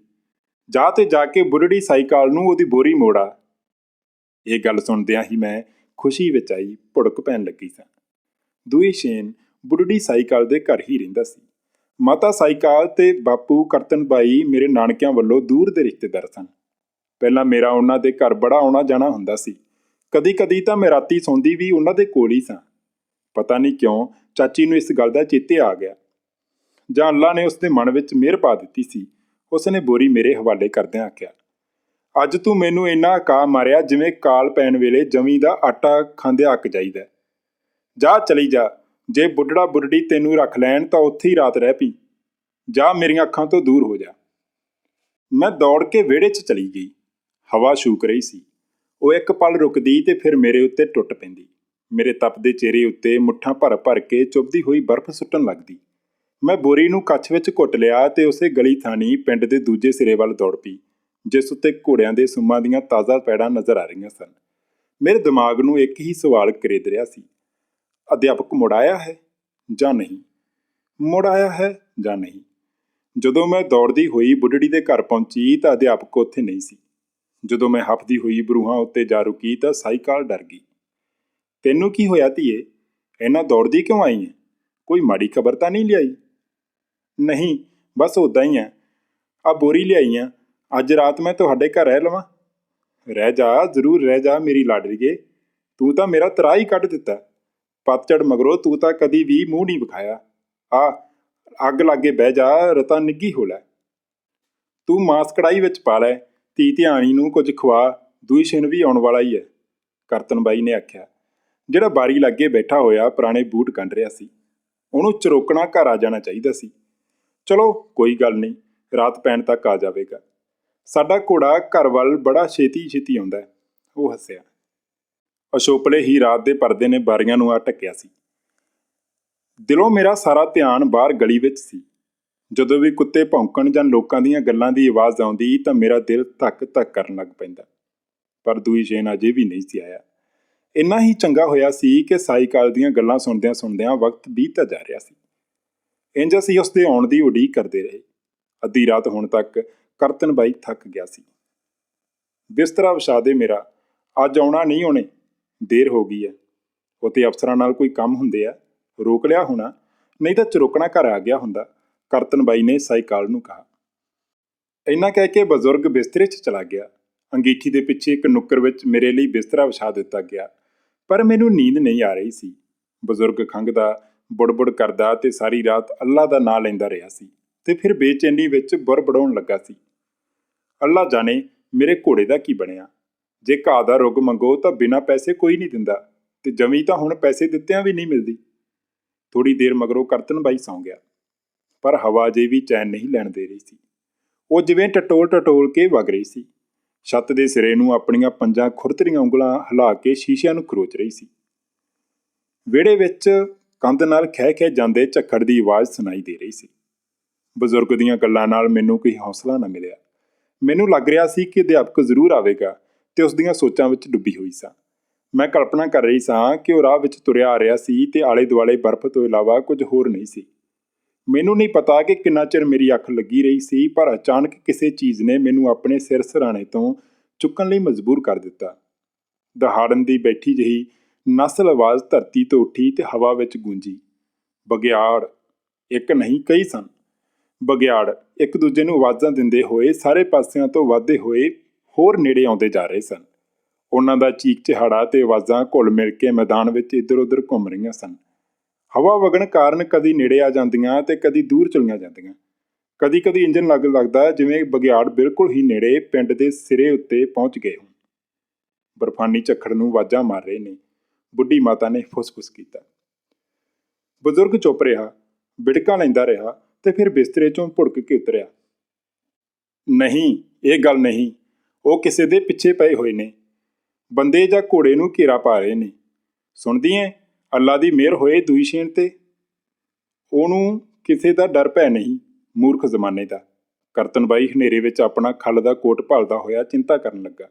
ਜਾ ਤੇ ਜਾ ਕੇ ਬੁੱਢੜੀ ਸਾਈਕਲ ਨੂੰ ਉਹਦੀ ਬੋਰੀ ਮੋੜਾ। ਇਹ ਗੱਲ ਸੁਣਦਿਆਂ ਹੀ ਮੈਂ ਖੁਸ਼ੀ ਵਿੱਚ ਆਈ, ਭੁੜਕ ਪੈਣ ਲੱਗੀ ਸਾਂ। ਦੂਈ ਸ਼ੇਨ ਬੁੱਢੜੀ ਸਾਈਕਲ ਦੇ ਘਰ ਹੀ ਰਹਿੰਦਾ ਸੀ। ਮਾਤਾ ਸਾਈਕਲ ਤੇ ਬਾਪੂ ਕਰਤਨ ਬਾਈ ਮੇਰੇ ਨਾਨਕਿਆਂ ਵੱਲੋਂ ਦੂਰ ਦੇ ਰਿਸ਼ਤੇਦਾਰ ਸਨ। ਪਹਿਲਾਂ ਮੇਰਾ ਉਹਨਾਂ ਦੇ ਘਰ ਬੜਾ ਆਉਣਾ ਜਾਣਾ ਹੁੰਦਾ ਸੀ। ਕਦੀ-ਕਦੀ ਤਾਂ ਮੈਂ ਰਾਤੀ ਸੌਂਦੀ ਵੀ ਉਹਨਾਂ ਦੇ ਕੋਲ ਹੀ ਸਾਂ। ਪਤਾ ਨਹੀਂ ਕਿਉਂ ਚਾਚੀ ਨੂੰ ਇਸ ਗੱਲ ਦਾ ਚੇਤੇ ਆ ਗਿਆ। ਜਾਂ ਅੱਲਾ ਨੇ ਉਸ ਦੇ ਮਨ ਵਿੱਚ ਮਿਹਰ ਪਾ ਦਿੱਤੀ ਸੀ। ਉਸ ਨੇ ਬੋਰੀ ਮੇਰੇ ਹਵਾਲੇ ਕਰਦਿਆਂ ਆਖਿਆ, ਅੱਜ ਤੂੰ ਮੈਨੂੰ ਇੰਨਾ ਕਾ ਮਾਰਿਆ ਜਿਵੇਂ ਕਾਲ ਪੈਣ ਵੇਲੇ ਜਮੀ ਦਾ ਆਟਾ ਖਾਂਦਿਆਂ ਅੱਕ ਜਾਈਦਾ ਜਾ ਚਲੀ ਜਾ, ਜੇ ਬੁੱਢੜਾ ਬੁੱਢੜੀ ਤੈਨੂੰ ਰੱਖ ਲੈਣ ਤਾਂ ਉੱਥੇ ਹੀ ਰਾਤ ਰਹਿ ਪਈ ਜਾ ਮੇਰੀਆਂ ਅੱਖਾਂ ਤੋਂ ਦੂਰ ਹੋ ਜਾ। ਮੈਂ ਦੌੜ ਕੇ ਵਿਹੜੇ 'ਚ ਚਲੀ ਗਈ। ਹਵਾ ਸ਼ੂਕ ਰਹੀ ਸੀ। ਉਹ ਇੱਕ ਪਲ ਰੁਕਦੀ ਤੇ ਫਿਰ ਮੇਰੇ ਉੱਤੇ ਟੁੱਟ ਪੈਂਦੀ। ਮੇਰੇ ਤਪਦੇ ਚਿਹਰੇ ਉੱਤੇ ਮੁੱਠਾਂ ਭਰ ਭਰ ਕੇ ਚੁੱਭਦੀ ਹੋਈ ਬਰਫ਼ ਸੁੱਟਣ ਲੱਗਦੀ। ਮੈਂ ਬੋਰੀ ਨੂੰ ਕੱਛ ਵਿੱਚ ਘੁੱਟ ਲਿਆ ਤੇ ਉਸੇ ਗਲੀ ਥਾਣੀ ਪਿੰਡ ਦੇ ਦੂਜੇ ਸਿਰੇ ਵੱਲ ਦੌੜ ਪਈ, ਜਿਸ ਉੱਤੇ ਘੋੜਿਆਂ ਦੇ ਸੁੰਮਾਂ ਦੀਆਂ ਤਾਜ਼ਾ ਪੈੜਾਂ ਨਜ਼ਰ ਆ ਰਹੀਆਂ ਸਨ। ਮੇਰੇ ਦਿਮਾਗ ਨੂੰ ਇੱਕ ਹੀ ਸਵਾਲ ਕਰੇਦ ਰਿਹਾ ਸੀ, ਅਧਿਆਪਕ ਮੁੜ ਆਇਆ ਹੈ ਜਾਂ ਨਹੀਂ? ਮੁੜ ਆਇਆ ਹੈ ਜਾਂ ਨਹੀਂ? ਜਦੋਂ ਮੈਂ ਦੌੜਦੀ ਹੋਈ ਬੁੱਢੜੀ ਦੇ ਘਰ ਪਹੁੰਚੀ ਤਾਂ ਅਧਿਆਪਕ ਉੱਥੇ ਨਹੀਂ ਸੀ। ਜਦੋਂ ਮੈਂ ਹੱਫਦੀ ਹੋਈ ਬਰੂਹਾਂ ਉੱਤੇ ਜਾ ਰੁਕੀ ਤਾਂ ਸਾਈਕਲ ਡਰ ਗਈ। ਤੈਨੂੰ ਕੀ ਹੋਇਆ ਧੀਏ? ਇੰਨਾ ਦੌੜਦੀ ਕਿਉਂ ਆਈ ਹੈ ਕੋਈ ਮਾੜੀ ਖਬਰ ਤਾਂ ਨਹੀਂ ਲਿਆਈ? ਨਹੀਂ, ਬਸ ਉਦਾਂ ਹੀ ਆ। ਆ ਬੋਰੀ ਲਿਆਈ ਆ। ਅੱਜ ਰਾਤ ਮੈਂ ਤੁਹਾਡੇ ਘਰ ਰਹਿ ਲਵਾਂ। ਰਹਿ ਜਾ, ਜ਼ਰੂਰ ਰਹਿ ਜਾ ਮੇਰੀ ਲਾਡਰੀਏ ਤੂੰ ਤਾਂ ਮੇਰਾ ਤਰਾ ਹੀ ਕੱਢ ਦਿੱਤਾ। ਪਤਝੜ ਮਗਰੋਂ ਤੂੰ ਤਾਂ ਕਦੀ ਵੀ ਮੂੰਹ ਨਹੀਂ ਵਿਖਾਇਆ। ਆ, ਅੱਗ ਲਾਗੇ ਬਹਿ ਜਾ, ਰਤਾ ਨਿੱਗੀ ਹੋ ਲੈ। ਤੂੰ ਮਾਸ ਕੜਾਈ ਵਿੱਚ ਪਾ ਲੈ। ਧੀ ਧਿਆਣੀ ਨੂੰ ਕੁਝ ਖਵਾ। ਦੂਈ ਛਿਨ ਵੀ ਆਉਣ ਵਾਲਾ ਹੀ ਹੈ ਕਰਤਨ ਬਾਈ ਨੇ ਆਖਿਆ। ਜਿਹੜਾ ਬਾਰੀ ਲੱਗੇ ਬੈਠਾ ਹੋਇਆ ਪੁਰਾਣੇ ਬੂਟ ਕੰਢ ਰਿਹਾ ਸੀ, ਉਹਨੂੰ ਚਰੋਕਣਾ ਘਰ ਆ ਜਾਣਾ ਚਾਹੀਦਾ ਸੀ। ਚਲੋ, ਕੋਈ ਗੱਲ ਨਹੀਂ, ਰਾਤ ਪੈਣ ਤੱਕ ਆ ਜਾਵੇਗਾ। ਸਾਡਾ ਘੋੜਾ ਘਰ ਵੱਲ ਬੜਾ ਛੇਤੀ ਛੇਤੀ ਆਉਂਦਾ ਉਹ ਹੱਸਿਆ। ਅਸ਼ੋਪਲੇ ਹੀ ਰਾਤ ਦੇ ਪਰਦੇ ਨੇ ਬਾਰੀਆਂ ਨੂੰ ਆ ਟੱਕਿਆ ਸੀ। ਦਿਲੋਂ ਮੇਰਾ ਸਾਰਾ ਧਿਆਨ ਬਾਹਰ ਗਲੀ ਵਿੱਚ ਸੀ। ਜਦੋਂ ਵੀ ਕੁੱਤੇ ਭੌਂਕਣ ਜਾਂ ਲੋਕਾਂ ਦੀਆਂ ਗੱਲਾਂ ਦੀ ਆਵਾਜ਼ ਆਉਂਦੀ ਤਾਂ ਮੇਰਾ ਦਿਲ ਧੱਕ ਧੱਕ ਕਰਨ ਲੱਗ ਪੈਂਦਾ। ਪਰ ਦੂਈ ਸ਼ੇਨ ਅਜੇ ਵੀ ਨਹੀਂ ਸੀ ਆਇਆ। ਇੰਨਾ ਹੀ ਚੰਗਾ ਹੋਇਆ ਸੀ ਕਿ ਸਾਈਕਾਲ ਦੀਆਂ ਗੱਲਾਂ ਸੁਣਦਿਆਂ ਸੁਣਦਿਆਂ ਵਕਤ ਬੀਤਦਾ ਜਾ ਰਿਹਾ ਸੀ। ਇੰਜ ਅਸੀਂ ਉਸ ਦੇ ਆਉਣ ਦੀ ਉਡੀਕ ਕਰਦੇ ਰਹੇ। ਅੱਧੀ ਰਾਤ ਹੋਣ ਤੱਕ ਕਰਤਨ ਬਾਈ ਥੱਕ ਗਿਆ ਸੀ। ਬਿਸਤਰਾ ਵਿਛਾ ਦੇ ਮੇਰਾ, ਅੱਜ ਆਉਣਾ ਨਹੀਂ ਉਹਨੇ, ਦੇਰ ਹੋ ਗਈ ਹੈ। ਉਤੇ ਅਫਸਰਾਂ ਨਾਲ ਕੋਈ ਕੰਮ ਹੁੰਦੇ ਆ, ਰੋਕ ਲਿਆ ਹੋਣਾ, ਨਹੀਂ ਤਾਂ ਚਰੋਕਣਾ ਘਰ ਆ ਗਿਆ ਹੁੰਦਾ, ਕਰਤਨ ਬਾਈ ਨੇ ਸਾਈਕਾਲ ਨੂੰ ਕਿਹਾ। ਇੰਨਾ ਕਹਿ ਕੇ ਬਜ਼ੁਰਗ ਬਿਸਤਰੇ 'ਚ ਚਲਾ ਗਿਆ। ਅੰਗੀਠੀ ਦੇ ਪਿੱਛੇ ਇੱਕ ਨੁੱਕਰ ਵਿੱਚ ਮੇਰੇ ਲਈ ਬਿਸਤਰਾ ਵਿਛਾ ਦਿੱਤਾ ਗਿਆ। ਪਰ ਮੈਨੂੰ ਨੀਂਦ ਨਹੀਂ ਆ ਰਹੀ ਸੀ। ਬਜ਼ੁਰਗ ਖੰਘਦਾ ਬੁੜਬੁੜ ਕਰਦਾ ਤੇ ਸਾਰੀ ਰਾਤ ਅੱਲਾ ਦਾ ਨਾਂ ਲੈਂਦਾ ਰਿਹਾ ਸੀ ਤੇ ਫਿਰ ਬੇਚੈਨੀ ਵਿੱਚ ਬੁਰਬੜਾਉਣ ਲੱਗਾ ਸੀ। ਅੱਲਾ ਜਾਣੇ, ਮੇਰੇ ਘੋੜੇ ਦਾ ਕੀ ਬਣਿਆ? ਜੇ ਘਾਹ ਦਾ ਰੁੱਗ ਮੰਗੋ ਤਾਂ ਬਿਨਾਂ ਪੈਸੇ ਕੋਈ ਨਹੀਂ ਦਿੰਦਾ ਤੇ ਜਮੀ ਤਾਂ ਹੁਣ ਪੈਸੇ ਦਿੱਤਿਆਂ ਵੀ ਨਹੀਂ ਮਿਲਦੀ। ਥੋੜੀ ਦੇਰ ਮਗਰੋਂ ਕਰਤਨ ਬਾਈ ਸੌਂ ਗਿਆ। ਪਰ ਹਵਾ ਜੇ ਵੀ ਚੈਨ ਨਹੀਂ ਲੈਣ ਦੇ ਰਹੀ ਸੀ। ਉਹ ਜਿਵੇਂ ਟਟੋਲ ਟਟੋਲ ਕੇ ਵਗ ਰਹੀ ਸੀ। ਛੱਤ ਦੇ ਸਿਰੇ ਨੂੰ ਆਪਣੀਆਂ ਪੰਜਾਂ ਖੁਰਤਰੀਆਂ ਉਂਗਲਾਂ ਹਿਲਾ ਕੇ ਸ਼ੀਸ਼ਿਆਂ ਨੂੰ ਖਰੋਚ ਰਹੀ ਸੀ। ਵਿਹੜੇ ਵਿੱਚ ਕੰਧ ਨਾਲ ਖਹਿ ਖਹਿ ਜਾਂਦੇ ਝੱਖੜ ਦੀ ਆਵਾਜ਼ ਸੁਣਾਈ ਦੇ ਰਹੀ ਸੀ। ਬਜ਼ੁਰਗ ਦੀਆਂ ਗੱਲਾਂ ਨਾਲ ਮੈਨੂੰ ਕੋਈ ਹੌਸਲਾ ਨਾ ਮਿਲਿਆ। ਮੈਨੂੰ ਲੱਗ ਰਿਹਾ ਸੀ ਕਿ ਅਧਿਆਪਕ ਜ਼ਰੂਰ ਆਵੇਗਾ ਤੇ ਉਸ ਦੀਆਂ ਸੋਚਾਂ ਵਿੱਚ ਡੁੱਬੀ ਹੋਈ ਸਾਂ। ਮੈਂ ਕਲਪਨਾ ਕਰ ਰਹੀ ਸਾਂ ਕਿ ਉਹ ਰਾਹ ਵਿੱਚ ਤੁਰਿਆ ਆ ਰਿਹਾ ਸੀ ਤੇ ਆਲੇ ਦੁਆਲੇ ਬਰਫ਼ ਤੋਂ ਇਲਾਵਾ ਕੁਝ ਹੋਰ ਨਹੀਂ ਸੀ। ਮੈਨੂੰ ਨਹੀਂ ਪਤਾ ਕਿ ਕਿੰਨਾ ਚਿਰ ਮੇਰੀ ਅੱਖ ਲੱਗੀ ਰਹੀ ਸੀ, ਪਰ ਅਚਾਨਕ ਕਿਸੇ ਚੀਜ਼ ਨੇ ਮੈਨੂੰ ਆਪਣੇ ਸਿਰ ਸਰਾਣੇ ਤੋਂ ਚੁੱਕਣ ਲਈ ਮਜਬੂਰ ਕਰ ਦਿੱਤਾ। ਦਹਾੜਨ ਦੀ ਬੈਠੀ ਜਹੀ ਨਸਲ ਆਵਾਜ਼ ਧਰਤੀ ਤੋਂ ਉੱਠੀ ਤੇ ਹਵਾ ਵਿੱਚ ਗੂੰਜੀ। ਬਗਿਆੜ ਇੱਕ ਨਹੀਂ, ਕਈ ਸਨ। ਬਗਿਆੜ ਇੱਕ ਦੂਜੇ ਨੂੰ ਆਵਾਜ਼ਾਂ ਦਿੰਦੇ ਹੋਏ ਸਾਰੇ ਪਾਸਿਆਂ ਤੋਂ ਵਾਧੇ ਹੋਏ ਹੋਰ ਨੇੜੇ ਆਉਂਦੇ ਜਾ ਰਹੇ ਸਨ। ਉਹਨਾਂ ਦਾ ਚੀਕ ਚਿਹਾੜਾ ਤੇ ਆਵਾਜ਼ਾਂ ਘੁਲ ਮਿਲ ਕੇ ਮੈਦਾਨ ਵਿੱਚ ਇੱਧਰ-ਉੱਧਰ ਘੁੰਮ ਰਹੀਆਂ ਸਨ। ਹਵਾ ਵਗਣ ਕਾਰਨ ਕਦੀ ਨੇੜੇ ਆ ਜਾਂਦੀਆਂ ਤੇ ਕਦੀ ਦੂਰ ਚਲੀਆਂ ਜਾਂਦੀਆਂ। ਕਦੀ-ਕਦੀ ਇੰਜਨ ਲੱਗ ਲੱਗਦਾ ਜਿਵੇਂ ਬਗਿਆੜ ਬਿਲਕੁਲ ਹੀ ਨੇੜੇ ਪਿੰਡ ਦੇ ਸਿਰੇ ਉੱਤੇ ਪਹੁੰਚ ਗਏ ਹੋਣ। ਬਰਫਾਨੀ ਝੱਖੜ ਨੂੰ ਵਾਜਾਂ ਮਾਰ ਰਹੇ ਨੇ। ਬੁੱਢੀ ਮਾਤਾ ਨੇ ਫੁੱਸ-ਫੁੱਸ ਕੀਤਾ। ਬਜ਼ੁਰਗ ਚੁੱਪ ਰਿਹਾ ਬਿੜਕਾਂ ਲੈਂਦਾ ਰਿਹਾ ਤੇ ਫਿਰ ਬਿਸਤਰੇ ਚੋਂ ਭੁੜਕ ਕੇ ਉਤਰਿਆ। ਨਹੀਂ, ਇਹ ਗੱਲ ਨਹੀਂ। ਉਹ ਕਿਸੇ ਦੇ ਪਿੱਛੇ ਪਏ ਹੋਏ ਨੇ। ਬੰਦੇ ਜਾਂ ਘੋੜੇ ਨੂੰ ਘੇਰਾ ਪਾ ਰਹੇ ਨੇ। ਸੁਣਦੀ ਐ ਅੱਲਾ ਦੀ ਮਿਹਰ ਹੋਏ ਦੂਈ ਸ਼ੇਨ ਤੇ। ਉਹਨੂੰ ਕਿਸੇ ਦਾ ਡਰ ਭੈ ਨਹੀਂ, ਮੂਰਖ ਜ਼ਮਾਨੇ ਦਾ। ਕਰਤਨ ਬਾਈ ਹਨੇਰੇ ਵਿੱਚ ਆਪਣਾ ਖੱਲ ਦਾ ਕੋਟ ਭਾਲਦਾ ਹੋਇਆ ਚਿੰਤਾ ਕਰਨ ਲੱਗਾ।